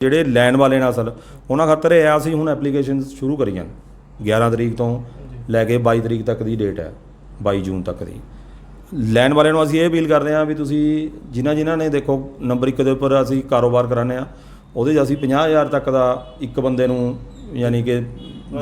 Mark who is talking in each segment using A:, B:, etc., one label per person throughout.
A: ਜਿਹੜੇ ਲੈਣ ਵਾਲੇ ਨੇ ਅਸਲ ਉਹਨਾਂ ਖਾਤਰ ਇਹ ਆ ਅਸੀਂ ਹੁਣ ਐਪਲੀਕੇਸ਼ਨ ਸ਼ੁਰੂ ਕਰੀਆਂ। 11 ਤਰੀਕ ਤੋਂ ਲੈ ਕੇ 22 ਤਰੀਕ ਤੱਕ ਦੀ ਡੇਟ ਹੈ 22 ਜੂਨ ਤੱਕ ਦੀ। ਲੈਣ ਵਾਲਿਆਂ ਨੂੰ ਅਸੀਂ ਇਹ ਅਪੀਲ ਕਰਦੇ ਹਾਂ ਵੀ ਤੁਸੀਂ ਜਿਨ੍ਹਾਂ ਜਿਨ੍ਹਾਂ ਨੇ ਦੇਖੋ ਨੰਬਰ 1 ਦੇ ਉੱਪਰ ਅਸੀਂ ਕਾਰੋਬਾਰ ਕਰਾਉਂਦੇ ਆ ਉਹਦੇ 'ਚ ਅਸੀਂ 50000 ਤੱਕ ਦਾ ਇੱਕ ਬੰਦੇ ਨੂੰ ਯਾਨੀ ਕਿ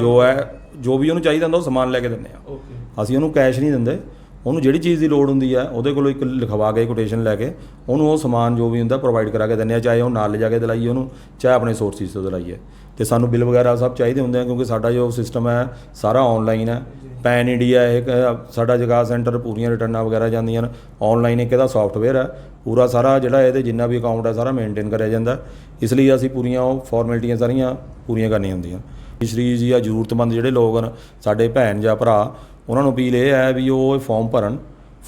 A: ਜੋ ਹੈ ਜੋ ਵੀ ਉਹਨੂੰ ਚਾਹੀਦਾ ਹੁੰਦਾ ਉਹ ਸਮਾਨ ਲੈ ਕੇ ਦਿੰਦੇ ਆ ਅਸੀਂ ਉਹਨੂੰ ਕੈਸ਼ ਨਹੀਂ ਦਿੰਦੇ। ਉਹਨੂੰ ਜਿਹੜੀ ਚੀਜ਼ ਦੀ ਲੋੜ ਹੁੰਦੀ ਹੈ ਉਹਦੇ ਕੋਲੋਂ ਇੱਕ ਲਿਖਵਾ ਕੇ ਕੋਟੇਸ਼ਨ ਲੈ ਕੇ ਉਹਨੂੰ ਉਹ ਸਮਾਨ ਜੋ ਵੀ ਹੁੰਦਾ ਪ੍ਰੋਵਾਈਡ ਕਰਾ ਕੇ ਦਿੰਦੇ ਆ, ਚਾਹੇ ਉਹ ਨਾਲ ਲਿਜਾ ਕੇ ਦਿਲਾਈਏ ਉਹਨੂੰ, ਚਾਹੇ ਆਪਣੇ ਸੋਰਸਿਸ ਤੋਂ ਦਿਲਾਈਏ। ਤੇ ਸਾਨੂੰ ਬਿੱਲ ਵਗੈਰਾ ਸਭ ਚਾਹੀਦੇ ਹੁੰਦੇ ਆ, ਕਿਉਂਕਿ ਸਾਡਾ ਜੋ ਸਿਸਟਮ ਹੈ, ਸਾਰਾ ਆਨਲਾਈਨ ਹੈ। ਪੈਨ ਇੰਡੀਆ ਇੱਕ ਸਾਡਾ ਜਗਾ ਸੈਂਟਰ ਪੂਰੀਆਂ ਰਿਟਰਨਾਂ ਵਗੈਰਾ ਜਾਂਦੀਆਂ ਨੇ। ਆਨਲਾਈਨ ਇੱਕ ਇਹਦਾ ਸੌਫਟਵੇਅਰ ਹੈ। ਪੂਰਾ ਸਾਰਾ ਜਿਹੜਾ ਇਹਦੇ ਜਿੰਨਾ ਵੀ ਅਕਾਊਂਟ ਹੈ, ਸਾਰਾ ਮੇਨਟੇਨ ਕਰਿਆ ਜਾਂਦਾ। ਇਸ ਲਈ ਅਸੀਂ ਪੂਰੀਆਂ ਉਹ ਫਾਰਮੈਲਿਟੀਆਂ ਸਾਰੀਆਂ ਪੂਰੀਆਂ ਕਰਨੀਆਂ ਹੁੰਦੀਆਂ। ਸ਼੍ਰੀ ਜੀ ਆ ਜ਼ਰੂਰਤਮੰਦ ਜਿਹੜੇ ਲੋਕ ਹਨ, ਸਾਡੇ ਭੈਣ ਜਾਂ ਭਰਾ ਉਹਨਾਂ ਨੂੰ ਅਪੀਲ ਇਹ ਹੈ ਵੀ ਉਹ ਫਾਰਮ ਭਰਨ।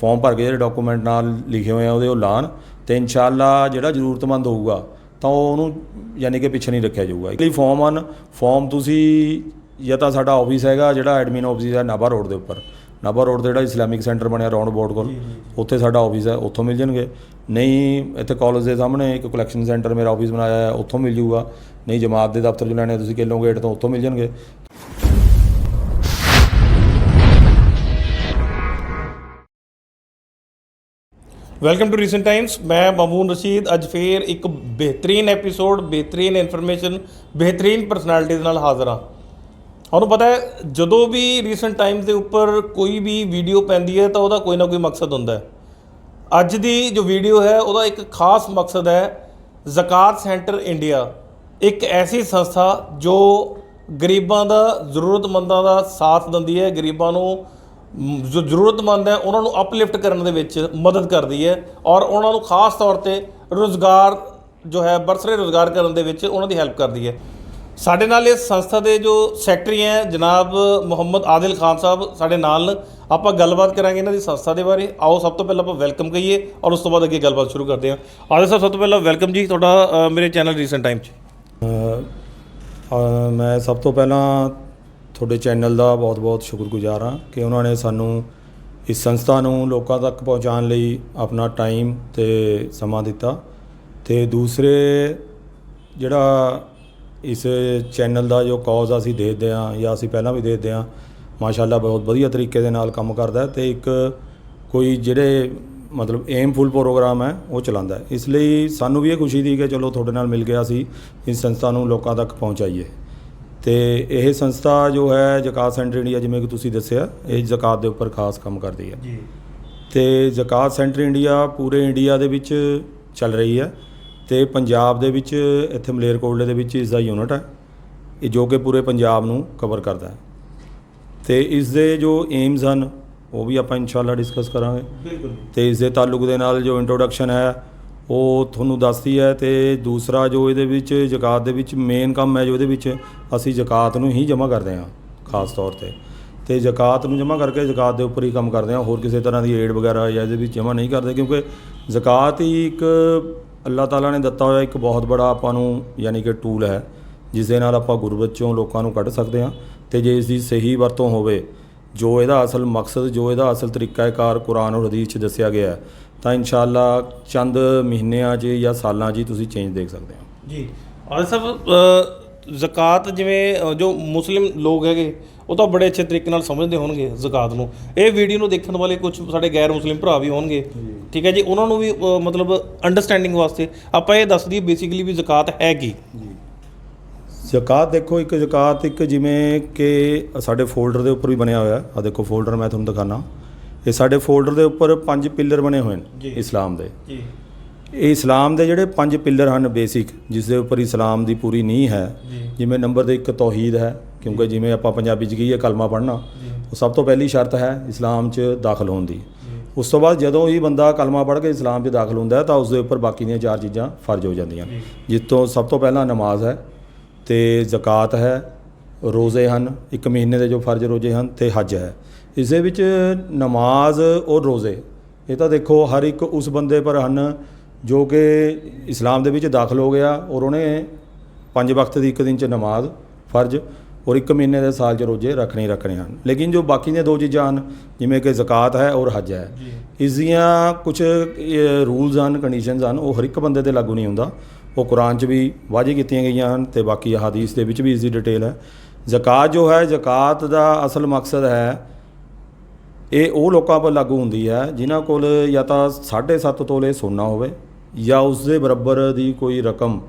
A: ਫਾਰਮ ਭਰ ਕੇ ਜਿਹੜੇ ਡਾਕੂਮੈਂਟ ਨਾਲ ਲਿਖੇ ਹੋਏ ਆ ਉਹਦੇ ਉਹ ਲਾਣ ਤੇ ਇਨਸ਼ਾਅੱਲਾ ਜਿਹੜਾ ਜ਼ਰੂਰਤਮੰਦ ਹੋਊਗਾ ਤਾਂ ਉਹ ਉਹਨੂੰ ਯਾਨੀ ਕਿ ਪਿੱਛੇ ਨਹੀਂ ਰੱਖਿਆ ਜਾਊਗਾ। ਇਸ ਲਈ ਫਾਰਮ ਹਨ ਫਾਰਮ ਤੁਸੀਂ ਜਾਂ ਤਾਂ ਸਾਡਾ ਆਫਿਸ ਹੈਗਾ ਜਿਹੜਾ ਐਡਮਿਨ ਆਫਿਸ ਹੈ ਨਾਭਾ ਰੋਡ ਦੇ ਉੱਪਰ। ਨਾਭਾ ਰੋਡ ਤੇ ਜਿਹੜਾ ਇਸਲਾਮਿਕ ਸੈਂਟਰ ਬਣਿਆ ਰਾਉਂਡ ਬੋਰਡ ਕੋਲ। ਉੱਥੇ ਸਾਡਾ ਆਫਿਸ ਹੈ ਉੱਥੋਂ ਮਿਲ ਜਾਣਗੇ। ਨਹੀਂ ਇੱਥੇ ਕਾਲਜ ਦੇ ਸਾਹਮਣੇ ਇੱਕ ਕਲੈਕਸ਼ਨ ਸੈਂਟਰ ਮੇਰਾ ਆਫਿਸ ਬਣਾਇਆ ਹੈ ਉੱਥੋਂ ਮਿਲ ਜਾਊਗਾ। ਨਹੀਂ ਜਮਾਤ ਦੇ ਦਫ਼ਤਰ 'ਚ ਲੈਣੇ ਤੁਸੀਂ ਕਿਲੋਂ ਗੇਟ ਤੋਂ ਉੱਥੋਂ ਮਿਲ ਜਾਣਗੇ।
B: ਵੈਲਕਮ ਟੂ ਰੀਸੈਂਟ ਟਾਈਮਸ ਮੈਂ ਮਾਮੂਨ ਰਸ਼ੀਦ, ਅੱਜ ਫੇਰ ਇੱਕ ਬਿਹਤਰੀਨ ਐਪੀਸੋਡ ਬਿਹਤਰੀਨ ਇਨਫੋਰਮੇਸ਼ਨ ਬਿਹਤਰੀਨ ਪਰਸਨੈਲਿਟੀ ਦੇ ਨਾਲ ਹਾਜ਼ਰ ਹਾਂ। ਤੁਹਾਨੂੰ ਪਤਾ ਹੈ, ਜਦੋਂ ਵੀ ਰੀਸੈਂਟ ਟਾਈਮਸ ਦੇ ਉੱਪਰ ਕੋਈ ਵੀ ਵੀਡੀਓ ਪੈਂਦੀ ਹੈ, ਤਾਂ ਉਹਦਾ ਕੋਈ ਨਾ ਕੋਈ ਮਕਸਦ ਹੁੰਦਾ ਹੈ। ਅੱਜ ਦੀ ਜੋ ਵੀਡੀਓ ਹੈ, ਉਹਦਾ ਇੱਕ ਖਾਸ ਮਕਸਦ ਹੈ ਜ਼ਕਾਤ ਸੈਂਟਰ ਇੰਡੀਆ। ਇੱਕ ਐਸੀ ਸੰਸਥਾ ਜੋ ਗਰੀਬਾਂ ਦਾ, ਜ਼ਰੂਰਤਮੰਦਾਂ ਦਾ ਸਾਥ ਦਿੰਦੀ ਹੈ, ਗਰੀਬਾਂ ਨੂੰ ਜੋ ਜ਼ਰੂਰਤਮੰਦ ਹੈ, ਉਹਨਾਂ ਨੂੰ ਅਪਲਿਫਟ ਕਰਨ ਦੇ ਵਿੱਚ ਮਦਦ ਕਰਦੀ ਹੈ ਔਰ ਉਹਨਾਂ ਨੂੰ ਖਾਸ ਤੌਰ ਤੇ ਰੋਜ਼ਗਾਰ ਜੋ ਹੈ, ਬਰਸਰੇ ਰੋਜ਼ਗਾਰ ਕਰਨ ਦੇ ਵਿੱਚ ਉਹਨਾਂ ਦੀ ਹੈਲਪ ਕਰਦੀ ਹੈ। ਸਾਡੇ ਨਾਲ ਇਸ ਸੰਸਥਾ ਦੇ ਜੋ ਸੈਕਟਰੀ ਹੈ, ਜਨਾਬ ਮੁਹੰਮਦ ਆਦਿਲ ਖਾਨ ਸਾਹਿਬ, ਸਾਡੇ ਨਾਲ ਆਪਾਂ ਗੱਲਬਾਤ ਕਰਾਂਗੇ ਇਹਨਾਂ ਦੀ ਸੰਸਥਾ ਦੇ ਬਾਰੇ। ਆਓ, ਸਭ ਤੋਂ ਪਹਿਲਾਂ ਆਪਾਂ ਵੈਲਕਮ ਕਹੀਏ ਔਰ ਉਸ ਤੋਂ ਬਾਅਦ ਅੱਗੇ ਗੱਲਬਾਤ ਸ਼ੁਰੂ ਕਰਦੇ ਹਾਂ। ਆਦਿਲ ਸਾਹਿਬ, ਸਭ ਤੋਂ ਪਹਿਲਾਂ ਵੈਲਕਮ ਜੀ, ਤੁਹਾਡਾ ਮੇਰੇ ਚੈਨਲ ਰੀਸੈਂਟ ਟਾਈਮ 'ਚ।
A: ਮੈਂ ਸਭ ਤੋਂ ਪਹਿਲਾਂ ਤੁਹਾਡੇ ਚੈਨਲ ਦਾ ਬਹੁਤ-ਬਹੁਤ ਸ਼ੁਕਰਗੁਜ਼ਾਰ ਹਾਂ ਕਿ ਉਹਨਾਂ ਨੇ ਸਾਨੂੰ ਇਸ ਸੰਸਥਾ ਨੂੰ ਲੋਕਾਂ ਤੱਕ ਪਹੁੰਚਾਉਣ ਲਈ ਆਪਣਾ ਟਾਈਮ ਤੇ ਸਮਾਂ ਦਿੱਤਾ ਤੇ ਦੂਸਰੇ ਜਿਹੜਾ ਇਸ ਚੈਨਲ ਦਾ ਜੋ ਕੌਜ਼ ਅਸੀਂ ਦੇਖਦੇ ਹਾਂ ਜਾਂ ਅਸੀਂ ਪਹਿਲਾਂ ਵੀ ਦੇਖਦੇ ਹਾਂ, ਮਾਸ਼ਾਅੱਲਾ ਬਹੁਤ ਵਧੀਆ ਤਰੀਕੇ ਦੇ ਨਾਲ ਕੰਮ ਕਰਦਾ ਹੈ ਤੇ ਇੱਕ ਕੋਈ ਜਿਹੜੇ ਮਤਲਬ ਏਮਫੁਲ ਪ੍ਰੋਗਰਾਮ ਹੈ, ਉਹ ਚਲਾਉਂਦਾ ਹੈ। ਇਸ ਲਈ ਸਾਨੂੰ ਵੀ ਇਹ ਖੁਸ਼ੀ ਦੀ ਕਿ ਚਲੋ ਤੁਹਾਡੇ ਨਾਲ ਮਿਲ ਗਿਆ ਸੀ, ਇਸ ਸੰਸਥਾ ਨੂੰ ਲੋਕਾਂ ਤੱਕ ਪਹੁੰਚਾਈਏ। ਤੇ ਇਹ ਸੰਸਥਾ ਜੋ ਹੈ ਜ਼ਕਾਤ ਸੈਂਟਰ ਇੰਡੀਆ ਜਿਵੇਂ ਕਿ ਤੁਸੀਂ ਦੱਸਿਆ ਇਹ ਜ਼ਕਾਤ ਦੇ ਉੱਪਰ ਖਾਸ ਕੰਮ ਕਰਦੀ ਹੈ।
B: ਜੀ।
A: ਤੇ ਜ਼ਕਾਤ ਸੈਂਟਰ ਇੰਡੀਆ ਪੂਰੇ ਇੰਡੀਆ ਦੇ ਵਿੱਚ ਚੱਲ ਰਹੀ ਹੈ ਤੇ ਪੰਜਾਬ ਦੇ ਵਿੱਚ ਇੱਥੇ ਮਲੇਰਕੋਟਲੇ ਦੇ ਵਿੱਚ ਇਸ ਦਾ ਯੂਨਿਟ ਹੈ ਇਹ ਜੋ ਕਿ ਪੂਰੇ ਪੰਜਾਬ ਨੂੰ ਕਵਰ ਕਰਦਾ ਹੈ। ਤੇ ਇਸ ਦੇ ਜੋ ਏਮਸ ਹਨ ਉਹ ਵੀ ਆਪਾਂ ਇਨਸ਼ਾਅੱਲਾ ਡਿਸਕਸ ਕਰਾਂਗੇ।
B: ਬਿਲਕੁਲ।
A: ਤੇ ਇਸ ਦੇ ਤਾਲੁਕ ਦੇ ਨਾਲ ਜੋ ਇੰਟਰੋਡਕਸ਼ਨ ਹੈ ਉਹ ਤੁਹਾਨੂੰ ਦੱਸਦੀ ਹੈ ਤੇ ਦੂਸਰਾ ਜੋ ਇਹਦੇ ਵਿੱਚ, ਜ਼ਕਾਤ ਦੇ ਵਿੱਚ ਮੇਨ ਕੰਮ ਹੈ ਜੋ ਇਹਦੇ ਵਿੱਚ, ਅਸੀਂ ਜ਼ਕਾਤ ਨੂੰ ਹੀ ਜਮ੍ਹਾਂ ਕਰਦੇ ਹਾਂ, ਖਾਸ ਤੌਰ ਤੇ। ਤੇ ਜ਼ਕਾਤ ਨੂੰ ਜਮ੍ਹਾਂ ਕਰਕੇ ਜ਼ਕਾਤ ਦੇ ਉੱਪਰ ਹੀ ਕੰਮ ਕਰਦੇ ਹਾਂ, ਹੋਰ ਕਿਸੇ ਤਰ੍ਹਾਂ ਦੀ ਏਡ ਵਗੈਰਾ ਜਾਂ ਇਹਦੇ ਵਿੱਚ ਜਮ੍ਹਾਂ ਨਹੀਂ ਕਰਦੇ, ਕਿਉਂਕਿ ਜ਼ਕਾਤ ਹੀ ਇੱਕ ਅੱਲਾਹ ਤਾਲਾ ਨੇ ਦਿੱਤਾ ਹੋਇਆ ਇੱਕ ਬਹੁਤ ਬੜਾ ਆਪਾਂ ਨੂੰ ਯਾਨੀ ਕਿ ਟੂਲ ਹੈ ਜਿਸ ਦੇ ਨਾਲ ਆਪਾਂ ਗੁਰਬਤ ਚੋਂ ਲੋਕਾਂ ਨੂੰ ਕੱਢ ਸਕਦੇ ਹਾਂ, ਤੇ ਜੇ ਇਸ ਦੀ ਸਹੀ ਵਰਤੋਂ ਹੋਵੇ ਜੋ ਇਹਦਾ ਅਸਲ ਮਕਸਦ ਜੋ ਇਹਦਾ ਅਸਲ ਤਰੀਕਾ ਹੈ ਕਾਰ ਕੁਰਾਨ ਔਰ ਹਦੀਸ 'ਚ ਦੱਸਿਆ ਗਿਆ ਹੈ ਤਾਂ ਇਨਸ਼ਾਅੱਲਾ ਚੰਦ ਮਹੀਨਿਆਂ 'ਚ ਜਾਂ ਸਾਲਾਂ 'ਚ ਹੀ ਤੁਸੀਂ ਚੇਂਜ ਦੇਖ ਸਕਦੇ ਹੋ।
B: ਜੀ। ਸਾਹਿਬ ਅ, ਜ਼ਕਾਤ ਜਿਵੇਂ ਜੋ ਮੁਸਲਿਮ ਲੋਕ ਹੈਗੇ ਉਹ ਤਾਂ ਬੜੇ ਅੱਛੇ ਤਰੀਕੇ ਨਾਲ ਸਮਝਦੇ ਹੋਣਗੇ ਜ਼ਕਾਤ ਨੂੰ। ਇਹ ਵੀਡੀਓ ਨੂੰ ਦੇਖਣ ਵਾਲੇ ਕੁਝ ਸਾਡੇ ਗੈਰ ਮੁਸਲਿਮ ਭਰਾ ਵੀ ਹੋਣਗੇ। ਠੀਕ ਹੈ ਜੀ? ਉਹਨਾਂ ਨੂੰ ਵੀ ਮਤਲਬ ਅੰਡਰਸਟੈਂਡਿੰਗ ਵਾਸਤੇ ਆਪਾਂ ਇਹ ਦੱਸ ਦਈਏ ਬੇਸਿਕਲੀ ਵੀ ਜ਼ਕਾਤ ਹੈ ਕੀ?
A: ਜ਼ਕਾਤ ਦੇਖੋ ਇੱਕ ਜ਼ਕਾਤ ਇੱਕ ਜਿਵੇਂ ਕਿ ਸਾਡੇ ਫੋਲਡਰ ਦੇ ਉੱਪਰ ਵੀ ਬਣਿਆ ਹੋਇਆ। ਆ ਦੇਖੋ ਫੋਲਡਰ ਮੈਂ ਤੁਹਾਨੂੰ ਦਿਖਾਣਾ ਇਹ ਸਾਡੇ ਫੋਲਡਰ ਦੇ ਉੱਪਰ ਪੰਜ ਪਿੱਲਰ ਬਣੇ ਹੋਏ। ਨੇ ਇਸਲਾਮ ਦੇ।
B: ਜੀ।
A: ਇਹ ਇਸਲਾਮ ਦੇ ਜਿਹੜੇ ਪੰਜ ਪਿੱਲਰ ਹਨ ਬੇਸਿਕ ਜਿਸ ਦੇ ਉੱਪਰ ਇਸਲਾਮ ਦੀ ਪੂਰੀ ਨੀਂਹ ਹੈ। ਜਿਵੇਂ ਨੰਬਰ ਦੇ ਇੱਕ ਤੌਹੀਦ ਹੈ ਕਿਉਂਕਿ ਜਿਵੇਂ ਆਪਾਂ ਪੰਜਾਬੀ 'ਚ ਕਹੀਏ ਕਲਮਾ ਪੜ੍ਹਨਾ ਉਹ ਸਭ ਤੋਂ ਪਹਿਲੀ ਸ਼ਰਤ ਹੈ ਇਸਲਾਮ 'ਚ ਦਾਖਲ ਹੋਣ ਦੀ। ਉਸ ਤੋਂ ਬਾਅਦ ਜਦੋਂ ਹੀ ਬੰਦਾ ਕਲਮਾ ਪੜ੍ਹ ਕੇ ਇਸਲਾਮ 'ਚ ਦਾਖਲ ਹੁੰਦਾ ਹੈ ਤਾਂ ਉਸ ਦੇ ਉੱਪਰ ਬਾਕੀ ਦੀਆਂ ਚਾਰ ਚੀਜ਼ਾਂ ਫਰਜ਼ ਹੋ ਜਾਂਦੀਆਂ। ਜਿਸ ਤੋਂ ਸਭ ਤੋਂ ਪਹਿਲਾਂ ਨਮਾਜ਼ ਹੈ ਤੇ ਜ਼ਕਾਤ ਹੈ ਰੋਜ਼ੇ ਹਨ ਇੱਕ ਮਹੀਨੇ ਦੇ ਜੋ ਫਰਜ਼ ਰੋਜ਼ੇ ਹਨ ਤੇ ਹੱਜ ਹੈ। ਇਸ ਦੇ ਵਿੱਚ ਨਮਾਜ਼ ਔਰ ਰੋਜ਼ੇ ਇਹ ਤਾਂ ਦੇਖੋ ਹਰ ਇੱਕ ਉਸ ਬੰਦੇ ਪਰ ਹਨ ਜੋ ਕਿ ਇਸਲਾਮ ਦੇ ਵਿੱਚ ਦਾਖਲ ਹੋ ਗਿਆ ਔਰ ਉਹਨੇ ਪੰਜ ਵਕਤ ਦੀ ਇੱਕ ਦਿਨ ਚ ਨਮਾਜ਼ ਫਰਜ਼ ਔਰ ਇੱਕ ਮਹੀਨੇ ਦੇ ਸਾਲ ਚ ਰੋਜ਼ੇ ਰੱਖਣੇ ਹੀ ਰੱਖਣੇ ਹਨ। ਲੇਕਿਨ ਜੋ ਬਾਕੀ ਦੀਆਂ ਦੋ ਚੀਜ਼ਾਂ ਹਨ ਜਿਵੇਂ ਕਿ ਜ਼ਕਾਤ ਹੈ ਔਰ ਹੱਜ ਹੈ। ਇਸ ਦੀਆਂ ਕੁਝ ਰੂਲਸ ਹਨ ਕੰਡੀਸ਼ਨਸ ਹਨ ਉਹ ਹਰ ਇੱਕ ਬੰਦੇ ਤੇ ਲਾਗੂ ਨਹੀਂ ਹੁੰਦਾ। ਉਹ ਕੁਰਾਨ 'ਚ ਵੀ ਵਾਅਦੇ ਕੀਤੀਆਂ ਗਈਆਂ ਹਨ ਤੇ ਬਾਕੀ ਹਦੀਸ ਦੇ ਵਿੱਚ ਵੀ ਇਸ ਦੀ ਡਿਟੇਲ ਹੈ। ਜ਼ਕਾਤ ਜੋ ਹੈ, ਜ਼ਕਾਤ ਦਾ ਅਸਲ ਮਕਸਦ ਹੈ, ਇਹ ਉਹ ਲੋਕਾਂ 'ਤੇ ਲਾਗੂ ਹੁੰਦੀ ਹੈ ਜਿਨ੍ਹਾਂ ਕੋਲ ਜਾਂ ਤਾਂ 7.5 ਤੋਲੇ ਸੋਨਾ ਹੋਵੇ ਜਾਂ ਉਸ ਦੇ ਬਰਾਬਰ ਦੀ ਕੋਈ ਰਕਮ